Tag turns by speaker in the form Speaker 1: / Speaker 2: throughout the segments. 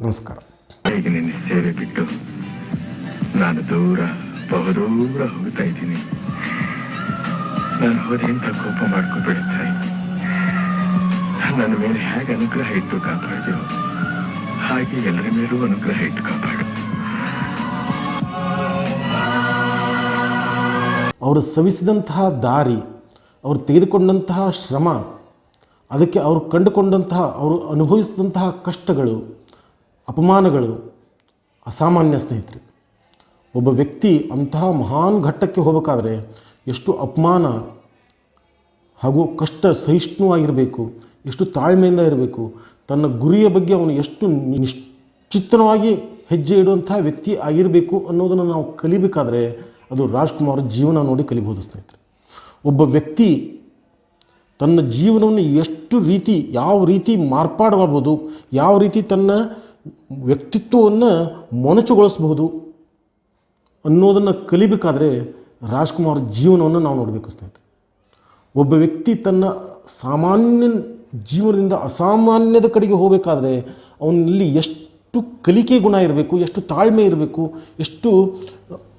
Speaker 1: ನಮಸ್ಕಾರ.
Speaker 2: ಸೇವೆ ಬಿಟ್ಟು? ನಾನು ದೂರ ಬಹುದೂರ ಹೋಗ್ತಾ ಇದ್ದೀನಿ. ನಾನು ಹೋದೆ ಅಂತ ಕೋಪ ಮಾಡ್ಕೊಬಿಡುತ್ತೆ. ನನ್ನ ಮೇಲೆ ಹೇಗೆ ಅನುಗ್ರಹ ಇಟ್ಟು ಕಾಪಾಡಿದ್ರು ಹಾಗೆ ಎಲ್ಲರ ಮೇಲೂ ಅನುಗ್ರಹ ಇಟ್ಟು ಕಾಪಾಡು.
Speaker 1: ಅವರು ಸವಿಸಿದಂತಹ ದಾರಿ ಅವರು ತೆಗೆದುಕೊಂಡಂತಹ ಶ್ರಮ ಅದಕ್ಕೆ ಅವರು ಕಂಡುಕೊಂಡಂತಹ ಅವರು ಅನುಭವಿಸಿದಂತಹ ಕಷ್ಟಗಳು ಅಪಮಾನಗಳು, ಅಸಾಮಾನ್ಯ ಸ್ನೇಹಿತರೆ. ಒಬ್ಬ ವ್ಯಕ್ತಿ ಅಂತಹ ಮಹಾನ್ ಘಟ್ಟಕ್ಕೆ ಹೋಗಬೇಕಾದ್ರೆ ಎಷ್ಟು ಅಪಮಾನ ಹಾಗೂ ಕಷ್ಟ ಸಹಿಷ್ಣುವಾಗಿರಬೇಕು, ಎಷ್ಟು ತಾಳ್ಮೆಯಿಂದ ಇರಬೇಕು, ತನ್ನ ಗುರಿಯ ಬಗ್ಗೆ ಅವನು ಎಷ್ಟು ನಿಶ್ಚಿತವಾಗಿ ಹೆಜ್ಜೆ ಇಡುವಂಥ ವ್ಯಕ್ತಿ ಆಗಿರಬೇಕು ಅನ್ನೋದನ್ನು ನಾವು ಕಲಿಬೇಕಾದ್ರೆ ಅದು ರಾಜ್ಕುಮಾರ್ ಜೀವನ ನೋಡಿ ಕಲಿಬಹುದು ಸ್ನೇಹಿತರೆ. ಒಬ್ಬ ವ್ಯಕ್ತಿ ತನ್ನ ಜೀವನವನ್ನು ಎಷ್ಟು ರೀತಿ, ಯಾವ ರೀತಿ ಮಾರ್ಪಾಡುಗೊಳ್ಬೋದು ಯಾವ ರೀತಿ ತನ್ನ ವ್ಯಕ್ತಿತ್ವವನ್ನು ಮೊನಚುಗೊಳಿಸ್ಬಹುದು ಅನ್ನೋದನ್ನು ಕಲಿಬೇಕಾದ್ರೆ ರಾಜ್ಕುಮಾರ್ ಜೀವನವನ್ನು ನಾವು ನೋಡಬೇಕು ಸ್ನೇಹಿತರೆ. ಒಬ್ಬ ವ್ಯಕ್ತಿ ತನ್ನ ಸಾಮಾನ್ಯ ಜೀವನದಿಂದ ಅಸಾಮಾನ್ಯದ ಕಡೆಗೆ ಹೋಗಬೇಕಾದ್ರೆ ಅವನಲ್ಲಿ ಎಷ್ಟು ಕಲಿಕೆ ಗುಣ ಇರಬೇಕು, ಎಷ್ಟು ತಾಳ್ಮೆ ಇರಬೇಕು, ಎಷ್ಟು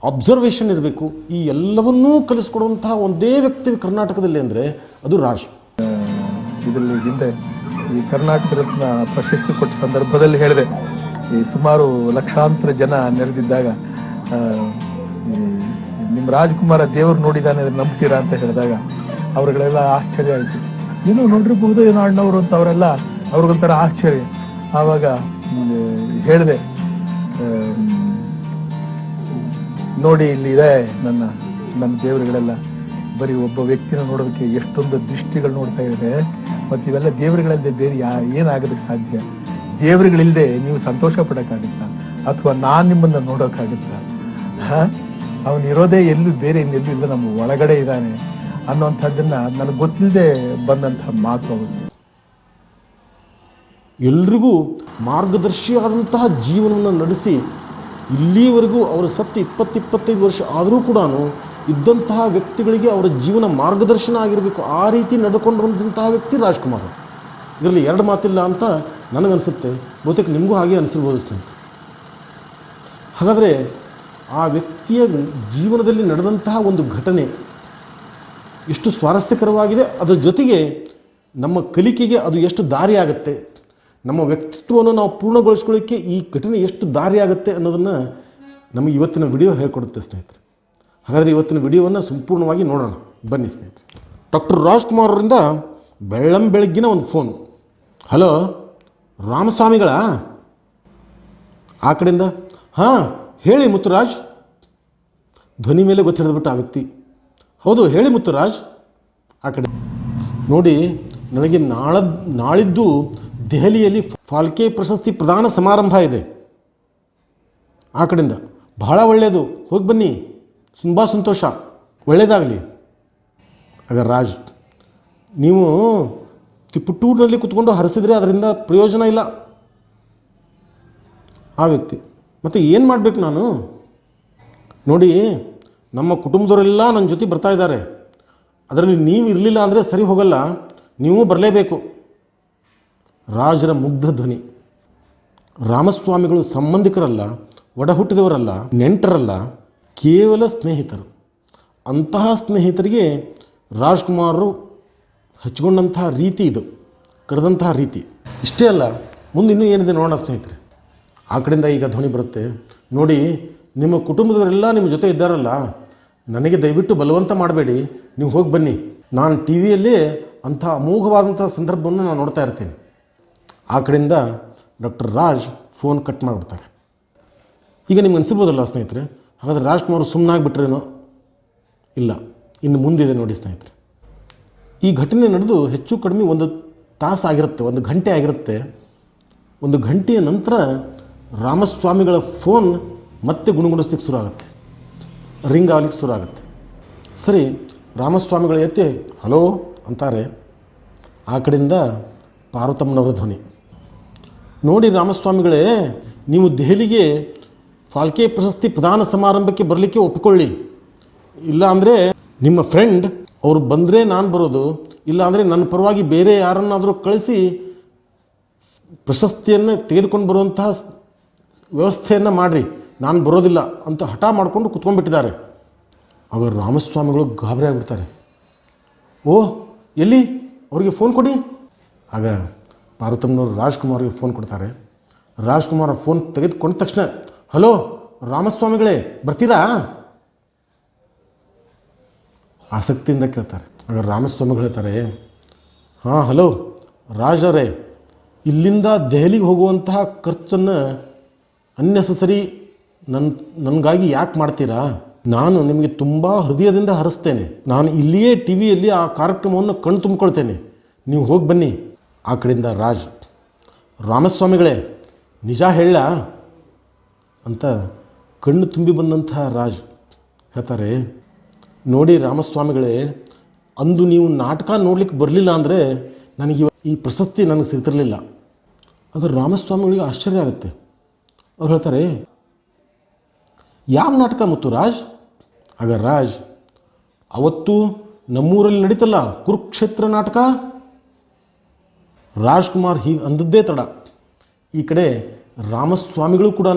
Speaker 1: ಅಬ್ಸರ್ವೇಷನ್ ಇರಬೇಕು, ಈ ಎಲ್ಲವನ್ನೂ ಕಲಿಸ್ಕೊಡುವಂತಹ ಒಂದೇ ವ್ಯಕ್ತಿ ಕರ್ನಾಟಕದಲ್ಲಿ ಅಂದರೆ ಅದು ರಾಜ್.
Speaker 3: ಇದರಲ್ಲಿ ಹಿಂದೆ ಈ ಕರ್ನಾಟಕ ರತ್ನ ಪ್ರಶಸ್ತಿ ಕೊಟ್ಟ ಸಂದರ್ಭದಲ್ಲಿ ಹೇಳಿದೆ. ಈ ಸುಮಾರು ಲಕ್ಷಾಂತರ ಜನ ನೆರೆದಿದ್ದಾಗ ನಿಮ್ಮ ರಾಜ್ಕುಮಾರ ದೇವರು ನೋಡಿದಾನೆ ನಂಬ್ತೀರಾ ಅಂತ ಹೇಳಿದಾಗ ಅವ್ರುಗಳೆಲ್ಲ ಆಶ್ಚರ್ಯ ಆಯಿತು. ಏನೋ ನೋಡಿರಬಹುದು ಏನೋ ಅಣ್ಣವರು ಅಂತ ಅವರೆಲ್ಲ ಅವ್ರಿಗೊಂಥರ ಆಶ್ಚರ್ಯ. ಆವಾಗ ಹೇಳಿದೆ ನೋಡಿ ಇಲ್ಲಿ ಇದೆ ನನ್ನ ನನ್ನ ದೇವರುಗಳೆಲ್ಲ. ಬರೀ ಒಬ್ಬ ವ್ಯಕ್ತಿನ ನೋಡೋದಕ್ಕೆ ಎಷ್ಟೊಂದು ದೃಷ್ಟಿಗಳು ನೋಡ್ತಾ ಇದೆ ಮತ್ತು ಇವೆಲ್ಲ ದೇವರುಗಳಲ್ಲದೆ ಬೇರೆ ಯಾ ಏನಾಗೋದಕ್ಕೆ ಸಾಧ್ಯ? ದೇವರುಗಳಿಲ್ಲದೆ ನೀವು ಸಂತೋಷ ಪಡೋಕ್ಕಾಗುತ್ತಾ ಅಥವಾ ನಾನು ನಿಮ್ಮನ್ನ ನೋಡೋಕ್ಕಾಗುತ್ತಾ? ಅವನು ಇರೋದೇ ಎಲ್ಲೂ ಬೇರೆ ಇನ್ನೆಲ್ಲೂ ಇಲ್ಲ, ನಮ್ಮ ಒಳಗಡೆ ಇದ್ದಾನೆ ಅನ್ನೋಂಥದ್ದನ್ನ ನನಗೆ ಗೊತ್ತಿಲ್ಲದೆ ಬಂದಂಥ ಮಾತು ಅವರು
Speaker 1: ಎಲ್ರಿಗೂ ಮಾರ್ಗದರ್ಶಿಯಾದಂತಹ ಜೀವನವನ್ನು ನಡೆಸಿ, ಇಲ್ಲಿವರೆಗೂ ಅವರು ಸತ್ತು ಇಪ್ಪತ್ತಿಪ್ಪತ್ತೈದು ವರ್ಷ ಆದರೂ ಕೂಡ ಇದ್ದಂತಹ ವ್ಯಕ್ತಿಗಳಿಗೆ ಅವರ ಜೀವನ ಮಾರ್ಗದರ್ಶನ ಆಗಿರಬೇಕು. ಆ ರೀತಿ ನಡೆದುಕೊಂಡಿರುವಂತಹ ವ್ಯಕ್ತಿ ರಾಜ್ಕುಮಾರ್ ಇದರಲ್ಲಿ ಎರಡು ಮಾತಿಲ್ಲ ಅಂತ ನನಗನ್ಸುತ್ತೆ. ಬಹುತೇಕ ನಿಮಗೂ ಹಾಗೆ ಅನಿಸಿರ್ಬೋದು ಸ್ನೇಹಿತರೆ ಹಾಗಾದರೆ ಆ ವ್ಯಕ್ತಿಯ ಜೀವನದಲ್ಲಿ ನಡೆದಂತಹ ಒಂದು ಘಟನೆ ಎಷ್ಟು ಸ್ವಾರಸ್ಯಕರವಾಗಿದೆ, ಅದರ ಜೊತೆಗೆ ನಮ್ಮ ಕಲಿಕೆಗೆ ಅದು ಎಷ್ಟು ದಾರಿ ಆಗುತ್ತೆ ನಮ್ಮ ವ್ಯಕ್ತಿತ್ವವನ್ನು ನಾವು ಪೂರ್ಣಗೊಳಿಸ್ಕೊಳ್ಳೋಕ್ಕೆ ಈ ಘಟನೆ ಎಷ್ಟು ದಾರಿ ಆಗುತ್ತೆ ಅನ್ನೋದನ್ನು ನಮಗೆ ಇವತ್ತಿನ ವಿಡಿಯೋ ಹೇಳ್ಕೊಡುತ್ತೆ ಸ್ನೇಹಿತರೆ. ಹಾಗಾದರೆ ಇವತ್ತಿನ ವಿಡಿಯೋವನ್ನು ಸಂಪೂರ್ಣವಾಗಿ ನೋಡೋಣ. ಬನ್ನಿ ಸ್ನೇಹಿತರೆ. ಡಾಕ್ಟರ್ ರಾಜ್ಕುಮಾರ್ ಅವರಿಂದ ಬೆಳ್ಳಂ ಬೆಳಗ್ಗಿನ ಒಂದು ಫೋನ್. ಹಲೋ, ರಾಮಸ್ವಾಮಿಗಳಾ? ಆ ಕಡೆಯಿಂದ? ಹಾಂ, ಹೇಳಿ ಮುತ್ತುರಾಜ್. ಧ್ವನಿ ಮೇಲೆ ಗೊತ್ತಿಡಿದ್ಬಿಟ್ಟು ಆ ವ್ಯಕ್ತಿ. ಹೌದು, ಹೇಳಿ ಮುತ್ತುರಾಜ್. ಆ ಕಡೆ. ನೋಡಿ, ನನಗೆ ನಾಳ, ನಾಳಿದ್ದು ದೆಹಲಿಯಲ್ಲಿ ಫಾಲ್ಕೆ ಪ್ರಶಸ್ತಿ ಪ್ರದಾನ ಸಮಾರಂಭ ಇದೆ. ಆ ಕಡೆಯಿಂದ. ಬಹಳ ಒಳ್ಳೆಯದು. ಹೋಗಿ ಬನ್ನಿ. ತುಂಬ ಸಂತೋಷ. ಒಳ್ಳೆಯದಾಗಲಿ ಆಗ ರಾಜ್, ನೀವು ತಿಪ್ಪುಟ್ಟೂರಿನಲ್ಲಿ ಕುತ್ಕೊಂಡು ಹರಿಸಿದ್ರೆ ಅದರಿಂದ ಪ್ರಯೋಜನ ಇಲ್ಲ. ಆ ವ್ಯಕ್ತಿ. ಮತ್ತು ಏನು ಮಾಡಬೇಕು ನಾನು? ನೋಡಿ, ನಮ್ಮ ಕುಟುಂಬದವರೆಲ್ಲ ನನ್ನ ಜೊತೆ ಬರ್ತಾ ಇದ್ದಾರೆ. ಅದರಲ್ಲಿ ನೀವು ಇರಲಿಲ್ಲ ಅಂದರೆ ಸರಿ ಹೋಗಲ್ಲ. ನೀವು ಬರಲೇಬೇಕು. ರಾಜರ ಮುಗ್ಧ ಧ್ವನಿ. ರಾಮಸ್ವಾಮಿಗಳು ಸಂಬಂಧಿಕರಲ್ಲ, ಒಡಹುಟ್ಟಿದವರಲ್ಲ, ನೆಂಟರಲ್ಲ ಕೇವಲ ಸ್ನೇಹಿತರು. ಅಂತಹ ಸ್ನೇಹಿತರಿಗೆ ರಾಜ್ಕುಮಾರರು ಹಚ್ಕೊಂಡಂತಹ ರೀತಿ ಇದು ಕರೆದಂತಹ ರೀತಿ. ಇಷ್ಟೇ ಅಲ್ಲ, ಮುಂದೆ ಇನ್ನೂ ಏನಿದೆ ನೋಡೋಣ ಸ್ನೇಹಿತರೆ. ಆ ಕಡೆಯಿಂದ ಈಗ ಧ್ವನಿ ಬರುತ್ತೆ. ನೋಡಿ, ನಿಮ್ಮ ಕುಟುಂಬದವರೆಲ್ಲ ನಿಮ್ಮ ಜೊತೆ ಇದ್ದಾರಲ್ಲ, ನನಗೆ ದಯವಿಟ್ಟು ಬಲವಂತ ಮಾಡಬೇಡಿ. ನೀವು ಹೋಗಿ ಬನ್ನಿ. ನಾನು ಟಿ ವಿಯಲ್ಲಿ ಅಂಥ ಅಮೋಘವಾದಂಥ ಸಂದರ್ಭವನ್ನು ನಾನು ನೋಡ್ತಾ ಇರ್ತೀನಿ. ಆ ಕಡೆಯಿಂದ ಡಾಕ್ಟರ್ ರಾಜ್ ಫೋನ್ ಕಟ್ ಮಾಡಿಬಿಡ್ತಾರೆ. ಈಗ ನಿಮ್ಗೆ ಅನಿಸ್ಬೋದಲ್ಲ ಸ್ನೇಹಿತರೆ ಹಾಗಾದರೆ ರಾಜ್ಕುಮಾರ್ ಸುಮ್ಮನಾಗ್ಬಿಟ್ರೇನೋ ಇಲ್ಲ. ಇನ್ನು ಮುಂದಿದೆ ನೋಡಿ ಸ್ನೇಹಿತರೆ. ಈ ಘಟನೆ ನಡೆದು ಹೆಚ್ಚು ಕಡಿಮೆ ಒಂದು ತಾಸು ಆಗಿರುತ್ತೆ, ಒಂದು ಗಂಟೆ ಆಗಿರುತ್ತೆ. ಒಂದು ಗಂಟೆಯ ನಂತರ ರಾಮಸ್ವಾಮಿಗಳ ಫೋನ್ ಮತ್ತೆ ಗುಣಗುಣಿಸ್ಲಿಕ್ಕೆ ಶುರು ಆಗುತ್ತೆ ರಿಂಗ್ ಆಗ್ಲಿಕ್ಕೆ ಶುರು ಆಗುತ್ತೆ ಸರಿ, ರಾಮಸ್ವಾಮಿಗಳ ಎತ್ತಿ ಹಲೋ ಅಂತಾರೆ. ಆ ಕಡೆಯಿಂದ ಪಾರ್ವತಮ್ಮನವರ ಧ್ವನಿ. ನೋಡಿ ರಾಮಸ್ವಾಮಿಗಳೇ, ನೀವು ದೆಹಲಿಗೆ ಫಾಲ್ಕೆ ಪ್ರಶಸ್ತಿ ಪ್ರಧಾನ ಸಮಾರಂಭಕ್ಕೆ ಬರಲಿಕ್ಕೆ ಒಪ್ಪಿಕೊಳ್ಳಿ ಇಲ್ಲ ಅಂದರೆ ನಿಮ್ಮ ಫ್ರೆಂಡ್ ಅವರು ಬಂದರೆ ನಾನು ಬರೋದು ಇಲ್ಲ ಅಂದರೆ ನನ್ನ ಪರವಾಗಿ ಬೇರೆ ಯಾರನ್ನಾದರೂ ಕಳಿಸಿ ಪ್ರಶಸ್ತಿಯನ್ನು ತೆಗೆದುಕೊಂಡು ಬರುವಂತಹ ವ್ಯವಸ್ಥೆಯನ್ನು ಮಾಡಿರಿ. ನಾನು ಬರೋದಿಲ್ಲ ಅಂತ ಹಠ ಮಾಡಿಕೊಂಡು ಕುತ್ಕೊಂಡ್ಬಿಟ್ಟಿದ್ದಾರೆ. ಆಗ ರಾಮಸ್ವಾಮಿಗಳು ಗಾಬರಿ ಆಗಿಬಿಡ್ತಾರೆ. ಓ, ಎಲ್ಲಿ? ಅವರಿಗೆ ಫೋನ್ ಕೊಡಿ. ಆಗ ಪಾರ್ವತಮ್ಮನವರು ರಾಜ್ಕುಮಾರ್ಗೆ ಫೋನ್ ಕೊಡ್ತಾರೆ. ರಾಜ್ಕುಮಾರ್ ಫೋನ್ ತೆಗೆದುಕೊಂಡ ತಕ್ಷಣ ಹಲೋ, ರಾಮಸ್ವಾಮಿಗಳೇ, ಬರ್ತೀರಾ? ಆಸಕ್ತಿಯಿಂದ ಕೇಳ್ತಾರೆ. ಆಗ ರಾಮಸ್ವಾಮಿಗಳು ಹೇಳ್ತಾರೆ, ಹಾಂ, ಹಲೋ, ರಾಜರೇ, ಇಲ್ಲಿಂದ ದೆಹಲಿಗೆ ಹೋಗುವಂತಹ ಖರ್ಚನ್ನು ಅನ್ನೆಸಸರಿ ನನ್ನ ನನಗಾಗಿ ಯಾಕೆ ಮಾಡ್ತೀರಾ? ನಾನು ನಿಮಗೆ ತುಂಬ ಹೃದಯದಿಂದ ಹರಿಸ್ತೇನೆ. ನಾನು ಇಲ್ಲಿಯೇ ಟಿ ವಿಯಲ್ಲಿ ಆ ಕಾರ್ಯಕ್ರಮವನ್ನು ಕಣ್ಣು ತುಂಬಿಕೊಳ್ತೇನೆ. ನೀವು ಹೋಗಿ ಬನ್ನಿ. ಆ ಕಡೆಯಿಂದ ರಾಜ್, ರಾಮಸ್ವಾಮಿಗಳೇ, ನಿಜ ಹೇಳ ಅಂತ ಕಣ್ಣು ತುಂಬಿ ಬಂದಂಥ ರಾಜ್ ಹೇಳ್ತಾರೆ, ನೋಡಿ ರಾಮಸ್ವಾಮಿಗಳೇ, ಅಂದು ನೀವು ನಾಟಕ ನೋಡ್ಲಿಕ್ಕೆ ಬರಲಿಲ್ಲ ಅಂದರೆ ನನಗೆ ಈ ಪ್ರಶಸ್ತಿ ನನಗೆ ಸಿಗ್ತಿರಲಿಲ್ಲ. ಅದು ರಾಮಸ್ವಾಮಿಗಳಿಗೆ ಆಶ್ಚರ್ಯ ಆಗುತ್ತೆ. ಅವ್ರು ಹೇಳ್ತಾರೆ, ಯಾವ ನಾಟಕ ಮತ್ತು ರಾಜ್? ಆಗ ರಾಜ್, ಅವತ್ತು ನಮ್ಮೂರಲ್ಲಿ ನಡೀತಲ್ಲ ಕುರುಕ್ಷೇತ್ರ ನಾಟಕ? ರಾಜ್ಕುಮಾರ್ ಹೀಗೆ ಅಂದದ್ದೇ ತಡ. ಈ ಕಡೆ ರಾಮಸ್ವಾಮಿಗಳು ಕೂಡ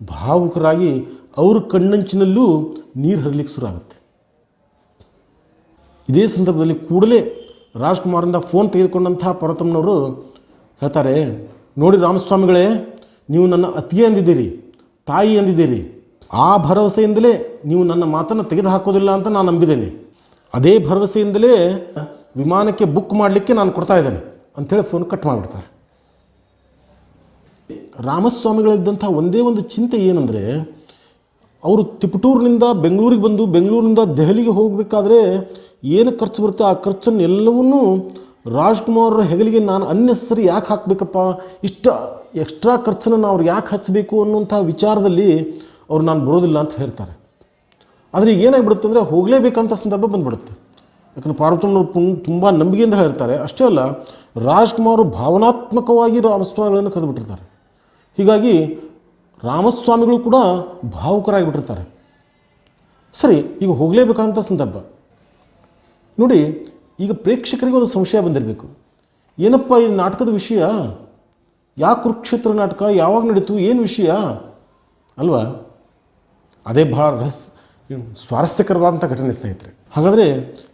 Speaker 1: ಭಾವುಕರಾಗಿ ಅವ್ರ ಕಣ್ಣಂಚಿನಲ್ಲೂ ನೀರು ಹರಿಲಿಕ್ಕೆ ಶುರು ಆಗುತ್ತೆ. ಇದೇ ಸಂದರ್ಭದಲ್ಲಿ ಕೂಡಲೇ ರಾಜ್ಕುಮಾರಿಂದ ಫೋನ್ ತೆಗೆದುಕೊಂಡಂತಹ ಪರ್ವತಮ್ಮನವರು ಹೇಳ್ತಾರೆ, ನೋಡಿ ರಾಮಸ್ವಾಮಿಗಳೇ, ನೀವು ನನ್ನ ಅತಿಗೆ ಅಂದಿದ್ದೀರಿ, ತಾಯಿ ಅಂದಿದ್ದೀರಿ. ಆ ಭರವಸೆಯಿಂದಲೇ ನೀವು ನನ್ನ ಮಾತನ್ನು ತೆಗೆದುಹಾಕೋದಿಲ್ಲ ಅಂತ ನಾನು ನಂಬಿದ್ದೇನೆ. ಅದೇ ಭರವಸೆಯಿಂದಲೇ ವಿಮಾನಕ್ಕೆ ಬುಕ್ ಮಾಡಲಿಕ್ಕೆ ನಾನು ಕೊಡ್ತಾ ಇದ್ದೇನೆ. ಅಂಥೇಳಿ ಫೋನ್ ಕಟ್ ಮಾಡಿಬಿಡ್ತಾರೆ. ರಾಮಸ್ವಾಮಿಗಳಿದ್ದಂಥ ಒಂದೇ ಒಂದು ಚಿಂತೆ ಏನಂದರೆ, ಅವರು ತಿಪಟೂರಿನಿಂದ ಬೆಂಗಳೂರಿಗೆ ಬಂದು ಬೆಂಗಳೂರಿನಿಂದ ದೆಹಲಿಗೆ ಹೋಗಬೇಕಾದ್ರೆ ಏನು ಖರ್ಚು ಬರುತ್ತೆ, ಆ ಖರ್ಚನ್ನು ಎಲ್ಲವನ್ನೂ ರಾಜ್ಕುಮಾರ್ ಹೆಗಲಿಗೆ ನಾನು ಅನ್ನೆಸರಿ ಯಾಕೆ ಹಾಕಬೇಕಪ್ಪ? ಇಷ್ಟ ಎಕ್ಸ್ಟ್ರಾ ಖರ್ಚನ್ನು ಅವ್ರು ಯಾಕೆ ಹಚ್ಚಬೇಕು ಅನ್ನುವಂಥ ವಿಚಾರದಲ್ಲಿ ಅವ್ರು ನಾನು ಬರೋದಿಲ್ಲ ಅಂತ ಹೇಳ್ತಾರೆ. ಆದರೆ ಈಗ ಏನಾಗ್ಬಿಡುತ್ತೆ ಅಂದರೆ ಹೋಗಲೇಬೇಕಂತ ಸಂದರ್ಭ ಬಂದ್ಬಿಡುತ್ತೆ. ಯಾಕಂದ್ರೆ ಪಾರ್ವತಮ್ಮನವರು ಪುಣ್ ತುಂಬ ನಂಬಿಕೆಯಿಂದ ಹೇಳ್ತಾರೆ, ಅಷ್ಟೇ ಅಲ್ಲ, ರಾಜ್ಕುಮಾರ್ ಭಾವನಾತ್ಮಕವಾಗಿ ರಾಮಸ್ವಾಮಿಗಳನ್ನು ಕರೆದುಬಿಟ್ಟಿರ್ತಾರೆ. ಹೀಗಾಗಿ ರಾಮಸ್ವಾಮಿಗಳು ಕೂಡ ಭಾವುಕರಾಗಿಬಿಟ್ಟಿರ್ತಾರೆ. ಸರಿ, ಈಗ ಹೋಗಲೇಬೇಕಂತ ಸಂದರ್ಭ. ನೋಡಿ, ಈಗ ಪ್ರೇಕ್ಷಕರಿಗೆ ಒಂದು ಸಂಶಯ ಬಂದಿರಬೇಕು. ಏನಪ್ಪ ಇದು ನಾಟಕದ ವಿಷಯ? ಯಾವ ಕುರುಕ್ಷೇತ್ರ ನಾಟಕ? ಯಾವಾಗ ನಡೀತು? ಏನು ವಿಷಯ? ಅಲ್ವಾ? ಅದೇ ಭಾಳ ರಹಸ್ ಸ್ವಾರಸ್ಯಕರವಾದಂಥ ಘಟನೆ ಸ್ನೇಹಿತರೆ. ಹಾಗಾದರೆ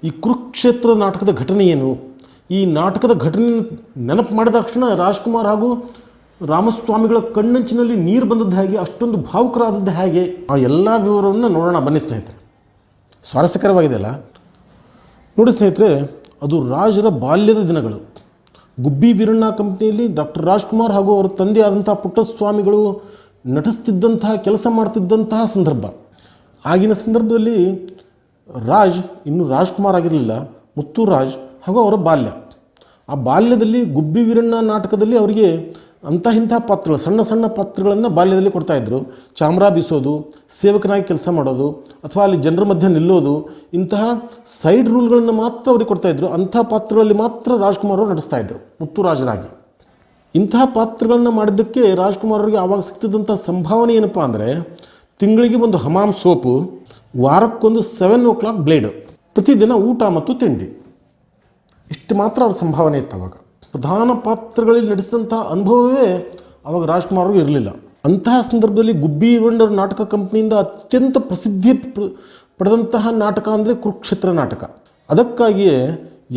Speaker 1: ಈ ಕುರುಕ್ಷೇತ್ರ ನಾಟಕದ ಘಟನೆ ಏನು? ಈ ನಾಟಕದ ಘಟನೆ ನೆನಪು ಮಾಡಿದ ತಕ್ಷಣ ರಾಜ್ಕುಮಾರ್ ಹಾಗೂ ರಾಮಸ್ವಾಮಿಗಳ ಕಣ್ಣಂಚಿನಲ್ಲಿ ನೀರು ಬಂದದ್ದು ಹೇಗೆ, ಅಷ್ಟೊಂದು ಭಾವುಕರಾದದ್ದು ಹೇಗೆ? ಆ ಎಲ್ಲ ವಿವರವನ್ನು ನೋಡೋಣ, ಬನ್ನಿ ಸ್ನೇಹಿತರೆ. ಸ್ವಾರಸ್ಯಕರವಾಗಿದೆ ಅಲ್ಲ ನೋಡಿ ಸ್ನೇಹಿತರೆ, ಅದು ರಾಜರ ಬಾಲ್ಯದ ದಿನಗಳು. ಗುಬ್ಬಿ ವೀರಣ್ಣ ಕಂಪ್ನಿಯಲ್ಲಿ ಡಾಕ್ಟರ್ ರಾಜ್ಕುಮಾರ್ ಹಾಗೂ ಅವರ ತಂದೆ ಆದಂತಹ ಪುಟ್ಟಸ್ವಾಮಿಗಳು ನಟಿಸ್ತಿದ್ದಂತಹ, ಕೆಲಸ ಮಾಡ್ತಿದ್ದಂತಹ ಸಂದರ್ಭ. ಆಗಿನ ಸಂದರ್ಭದಲ್ಲಿ ರಾಜ್ ಇನ್ನೂ ರಾಜ್ಕುಮಾರ್ ಆಗಿರಲಿಲ್ಲ ಮುತ್ತು ರಾಜ್ ಹಾಗೂ ಅವರ ಬಾಲ್ಯ. ಆ ಬಾಲ್ಯದಲ್ಲಿ ಗುಬ್ಬಿ ವೀರಣ್ಣ ನಾಟಕದಲ್ಲಿ ಅವರಿಗೆ ಅಂಥ ಇಂಥ ಪಾತ್ರಗಳು, ಸಣ್ಣ ಸಣ್ಣ ಪಾತ್ರಗಳನ್ನು ಬಾಲ್ಯದಲ್ಲಿ ಕೊಡ್ತಾಯಿದ್ರು ಚಾಮ್ರಾ ಬೀಸೋದು, ಸೇವಕನಾಗಿ ಕೆಲಸ ಮಾಡೋದು, ಅಥವಾ ಅಲ್ಲಿ ಜನರ ಮಧ್ಯೆ ನಿಲ್ಲೋದು, ಇಂತಹ ಸೈಡ್ ರೂಲ್ಗಳನ್ನು ಮಾತ್ರ ಅವ್ರಿಗೆ ಕೊಡ್ತಾಯಿದ್ರು ಅಂಥ ಪಾತ್ರಗಳಲ್ಲಿ ಮಾತ್ರ ರಾಜ್ಕುಮಾರ್ ಅವರು ನಡೆಸ್ತಾ ಇದ್ರು ಮುತ್ತುರಾಜರಾಗಿ ಇಂತಹ ಪಾತ್ರಗಳನ್ನು ಮಾಡಿದ್ದಕ್ಕೆ ರಾಜ್ಕುಮಾರ್ ಅವರಿಗೆ ಆವಾಗ ಸಿಗ್ತಿದ್ದಂಥ ಸಂಭಾವನೆ ಏನಪ್ಪ ಅಂದರೆ, ತಿಂಗಳಿಗೆ ಒಂದು ಹಮಾಮ್ ಸೋಪು, ವಾರಕ್ಕೊಂದು ಸೆವೆನ್ ಓ ಕ್ಲಾಕ್ ಬ್ಲೇಡ್ ಪ್ರತಿದಿನ ಊಟ ಮತ್ತು ತಿಂಡಿ. ಇಷ್ಟು ಮಾತ್ರ ಅವ್ರ ಸಂಭಾವನೆ ಇತ್ತು ಅವಾಗ. ಪ್ರಧಾನ ಪಾತ್ರಗಳಲ್ಲಿ ನಡೆಸಿದಂಥ ಅನುಭವವೇ ಅವಾಗ ರಾಜ್ಕುಮಾರ್ ಇರಲಿಲ್ಲ. ಅಂತಹ ಸಂದರ್ಭದಲ್ಲಿ ಗುಬ್ಬಿ ಇರುವಂಡರ್ ನಾಟಕ ಕಂಪ್ನಿಯಿಂದ ಅತ್ಯಂತ ಪ್ರಸಿದ್ಧಿ ಪಡೆದಂತಹ ನಾಟಕ ಅಂದರೆ ಕುರುಕ್ಷೇತ್ರ ನಾಟಕ. ಅದಕ್ಕಾಗಿಯೇ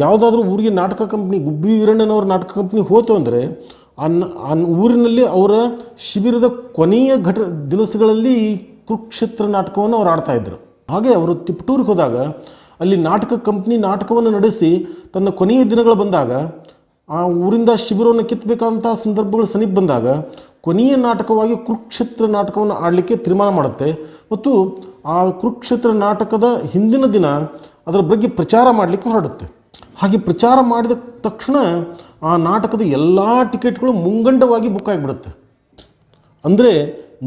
Speaker 1: ಯಾವುದಾದ್ರೂ ಊರಿಗೆ ನಾಟಕ ಕಂಪ್ನಿ, ಗುಬ್ಬಿ ವೀರಣ್ಣನವ್ರ ನಾಟಕ ಕಂಪ್ನಿ ಹೋತು ಅಂದರೆ ಆ ಅನ್ ಊರಿನಲ್ಲಿ ಅವರ ಶಿಬಿರದ ಕೊನೆಯ ಘಟ ದಿವಸಗಳಲ್ಲಿ ಈ ಕುರುಕ್ಷೇತ್ರ ನಾಟಕವನ್ನು ಅವ್ರು ಆಡ್ತಾ ಇದ್ದರು ಹಾಗೆ ಅವರು ತಿಪ್ಟೂರಿಗೆ ಹೋದಾಗ ಅಲ್ಲಿ ನಾಟಕ ಕಂಪ್ನಿ ನಾಟಕವನ್ನು ನಡೆಸಿ ತನ್ನ ಕೊನೆಯ ದಿನಗಳು ಬಂದಾಗ ಆ ಊರಿಂದ ಶಿಬಿರವನ್ನು ಕಿತ್ತಬೇಕಾದಂತಹ ಸಂದರ್ಭಗಳು ಸನಿಪ್ ಬಂದಾಗ ಕೊನೆಯ ನಾಟಕವಾಗಿ ಕುರುಕ್ಷೇತ್ರ ನಾಟಕವನ್ನು ಆಡಲಿಕ್ಕೆ ತೀರ್ಮಾನ ಮಾಡುತ್ತೆ. ಮತ್ತು ಆ ಕುರುಕ್ಷೇತ್ರ ನಾಟಕದ ಹಿಂದಿನ ದಿನ ಅದರ ಬಗ್ಗೆ ಪ್ರಚಾರ ಮಾಡಲಿಕ್ಕೆ ಹೊರಡುತ್ತೆ. ಹಾಗೆ ಪ್ರಚಾರ ಮಾಡಿದ ತಕ್ಷಣ ಆ ನಾಟಕದ ಎಲ್ಲ ಟಿಕೆಟ್ಗಳು ಮುಂಗಂಡವಾಗಿ ಬುಕ್ ಆಗಿಬಿಡುತ್ತೆ. ಅಂದರೆ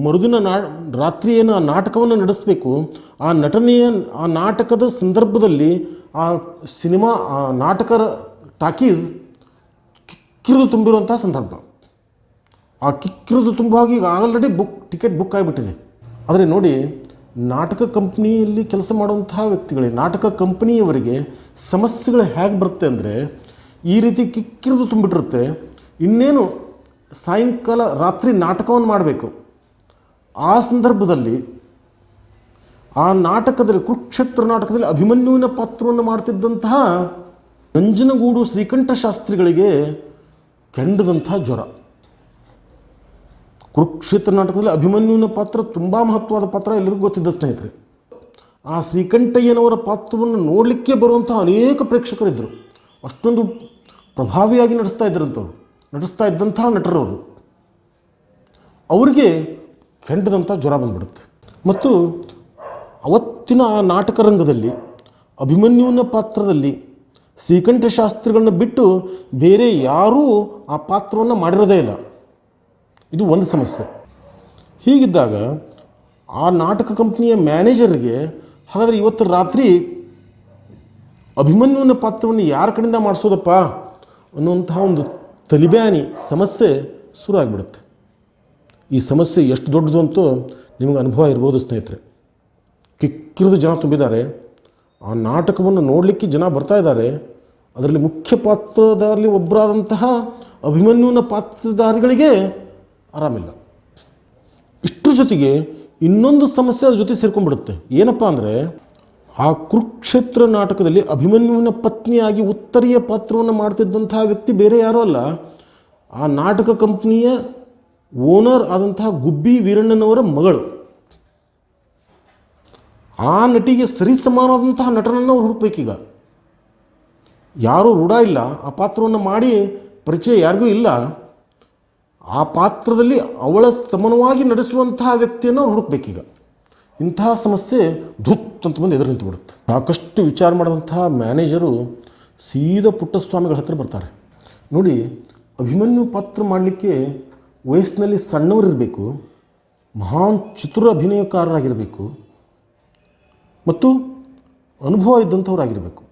Speaker 1: ಮರುದಿನ ನಾ ರಾತ್ರಿ ಏನು ಆ ನಾಟಕವನ್ನು ನಡೆಸಬೇಕು, ಆ ನಟನೆಯ ಆ ನಾಟಕದ ಸಂದರ್ಭದಲ್ಲಿ ಆ ಸಿನಿಮಾ ಆ ನಾಟಕರ ಟಾಕೀಸ್ ಕಿಕ್ಕಿರಿದು ತುಂಬಿರುವಂಥ ಸಂದರ್ಭ. ಆ ಕಿಕ್ಕಿರಿದು ತುಂಬಾಗಿ ಈಗ ಆಲ್ರೆಡಿ ಬುಕ್ ಟಿಕೆಟ್ ಬುಕ್ ಆಗಿಬಿಟ್ಟಿದೆ. ಆದರೆ ನೋಡಿ, ನಾಟಕ ಕಂಪ್ನಿಯಲ್ಲಿ ಕೆಲಸ ಮಾಡುವಂತಹ ವ್ಯಕ್ತಿಗಳಿಗೆ ನಾಟಕ ಕಂಪ್ನಿಯವರಿಗೆ ಸಮಸ್ಯೆಗಳು ಹೇಗೆ ಬರುತ್ತೆ ಅಂದರೆ, ಈ ರೀತಿ ಕಿಕ್ಕಿರಿದು ತುಂಬಿಟ್ಟಿರುತ್ತೆ. ಇನ್ನೇನು ಸಾಯಂಕಾಲ ರಾತ್ರಿ ನಾಟಕವನ್ನು ಮಾಡಬೇಕು. ಆ ಸಂದರ್ಭದಲ್ಲಿ ಆ ನಾಟಕದಲ್ಲಿ, ಕುರುಕ್ಷೇತ್ರ ನಾಟಕದಲ್ಲಿ ಅಭಿಮನ್ಯುವಿನ ಪಾತ್ರವನ್ನು ಮಾಡ್ತಿದ್ದಂತಹ ನಂಜನಗೂಡು ಶ್ರೀಕಂಠ ಶಾಸ್ತ್ರಿಗಳಿಗೆ ಕೆಂಡದಂತಹ ಜ್ವರ. ಕುರುಕ್ಷೇತ್ರ ನಾಟಕದಲ್ಲಿ ಅಭಿಮನ್ಯುವಿನ ಪಾತ್ರ ತುಂಬ ಮಹತ್ವವಾದ ಪಾತ್ರ ಎಲ್ಲರಿಗೂ ಗೊತ್ತಿದ್ದ ಸ್ನೇಹಿತರೆ. ಆ ಶ್ರೀಕಂಠಯ್ಯನವರ ಪಾತ್ರವನ್ನು ನೋಡಲಿಕ್ಕೆ ಬರುವಂಥ ಅನೇಕ ಪ್ರೇಕ್ಷಕರಿದ್ದರು. ಅಷ್ಟೊಂದು ಪ್ರಭಾವಿಯಾಗಿ ನಡೆಸ್ತಾ ಇದ್ದರಂಥವ್ರು ನಡೆಸ್ತಾ ಇದ್ದಂತಹ ನಟರವರು. ಅವರಿಗೆ ಕೆಂಡದಂಥ ಜ್ವರ ಬಂದ್ಬಿಡುತ್ತೆ. ಮತ್ತು ಅವತ್ತಿನ ಆ ನಾಟಕ ರಂಗದಲ್ಲಿ ಅಭಿಮನ್ಯುವಿನ ಪಾತ್ರದಲ್ಲಿ ಶ್ರೀಕಂಠ ಶಾಸ್ತ್ರಗಳನ್ನು ಬಿಟ್ಟು ಬೇರೆ ಯಾರೂ ಆ ಪಾತ್ರವನ್ನು ಮಾಡಿರೋದೇ ಇಲ್ಲ. ಇದು ಒಂದು ಸಮಸ್ಯೆ. ಹೀಗಿದ್ದಾಗ ಆ ನಾಟಕ ಕಂಪ್ನಿಯ ಮ್ಯಾನೇಜರ್ಗೆ ಹಾಗಾದರೆ ಇವತ್ತು ರಾತ್ರಿ ಅಭಿಮನ್ಯುವಿನ ಪಾತ್ರವನ್ನು ಯಾರ ಕಡೆಯಿಂದ ಮಾಡಿಸೋದಪ್ಪ ಅನ್ನುವಂತಹ ಒಂದು ತಲಿಬ್ಯಾನಿ ಸಮಸ್ಯೆ ಶುರು ಆಗಿಬಿಡುತ್ತೆ ಈ ಸಮಸ್ಯೆ ಎಷ್ಟು ದೊಡ್ಡದು ಅಂತೂ ನಿಮಗೆ ಅನುಭವ ಇರ್ಬೋದು ಸ್ನೇಹಿತರೆ. ಕಿಕ್ಕಿರಿದು ಜನ ತುಂಬಿದ್ದಾರೆ. ಆ ನಾಟಕವನ್ನು ನೋಡಲಿಕ್ಕೆ ಜನ ಬರ್ತಾ ಇದ್ದಾರೆ. ಅದರಲ್ಲಿ ಮುಖ್ಯ ಪಾತ್ರದಲ್ಲಿ ಒಬ್ಬರಾದಂತಹ ಅಭಿಮನ್ಯುವಿನ ಪಾತ್ರಧಾರಿಗಳಿಗೆ ಆರಾಮಿಲ್ಲ. ಇಷ್ಟರ ಜೊತೆಗೆ ಇನ್ನೊಂದು ಸಮಸ್ಯೆ ಅದ್ರ ಜೊತೆ ಸೇರ್ಕೊಂಡ್ಬಿಡುತ್ತೆ. ಏನಪ್ಪ ಅಂದರೆ, ಆ ಕುರುಕ್ಷೇತ್ರ ನಾಟಕದಲ್ಲಿ ಅಭಿಮನ್ಯುವಿನ ಪತ್ನಿಯಾಗಿ ಉತ್ತರಿಯ ಪಾತ್ರವನ್ನು ಮಾಡ್ತಿದ್ದಂತಹ ವ್ಯಕ್ತಿ ಬೇರೆ ಯಾರೂ ಅಲ್ಲ. ಆ ನಾಟಕ ಕಂಪ್ನಿಯ ಓನರ್ ಆದಂತಹ ಗುಬ್ಬಿ ವೀರಣ್ಣನವರ ಮಗಳು. ಆ ನಟಿಗೆ ಸರಿಸಮಾನವಾದಂತಹ ನಟನನ್ನು ಅವ್ರು ಹುಡುಕ್ಬೇಕೀಗ ಯಾರೂ ರೂಢ ಇಲ್ಲ, ಆ ಪಾತ್ರವನ್ನು ಮಾಡಿ ಪರಿಚಯ ಯಾರಿಗೂ ಇಲ್ಲ. ಆ ಪಾತ್ರದಲ್ಲಿ ಅವಳ ಸಮನವಾಗಿ ನಡೆಸುವಂತಹ ವ್ಯಕ್ತಿಯನ್ನು ಅವ್ರು ಹುಡುಕ್ಬೇಕೀಗ. ಇಂತಹ ಸಮಸ್ಯೆ ಧುತ್ ಅಂತ ಬಂದು ಎದುರು ನಿಂತುಬಿಡುತ್ತೆ. ಸಾಕಷ್ಟು ವಿಚಾರ ಮಾಡಿದಂತಹ ಮ್ಯಾನೇಜರು ಸೀದಾ ಪುಟ್ಟಸ್ವಾಮಿಗಳ ಹತ್ರ ಬರ್ತಾರೆ. ನೋಡಿ, ಅಭಿಮನ್ಯು ಪಾತ್ರ ಮಾಡಲಿಕ್ಕೆ ವಯಸ್ಸಿನಲ್ಲಿ ಸಣ್ಣವರಿರಬೇಕು, ಮಹಾನ್ ಚತುರ ಅಭಿನಯಕಾರರಾಗಿರಬೇಕು. ಮತ್ತು ಅನುಭವ ಇದ್ದಂಥವರಾಗಿರಬೇಕು.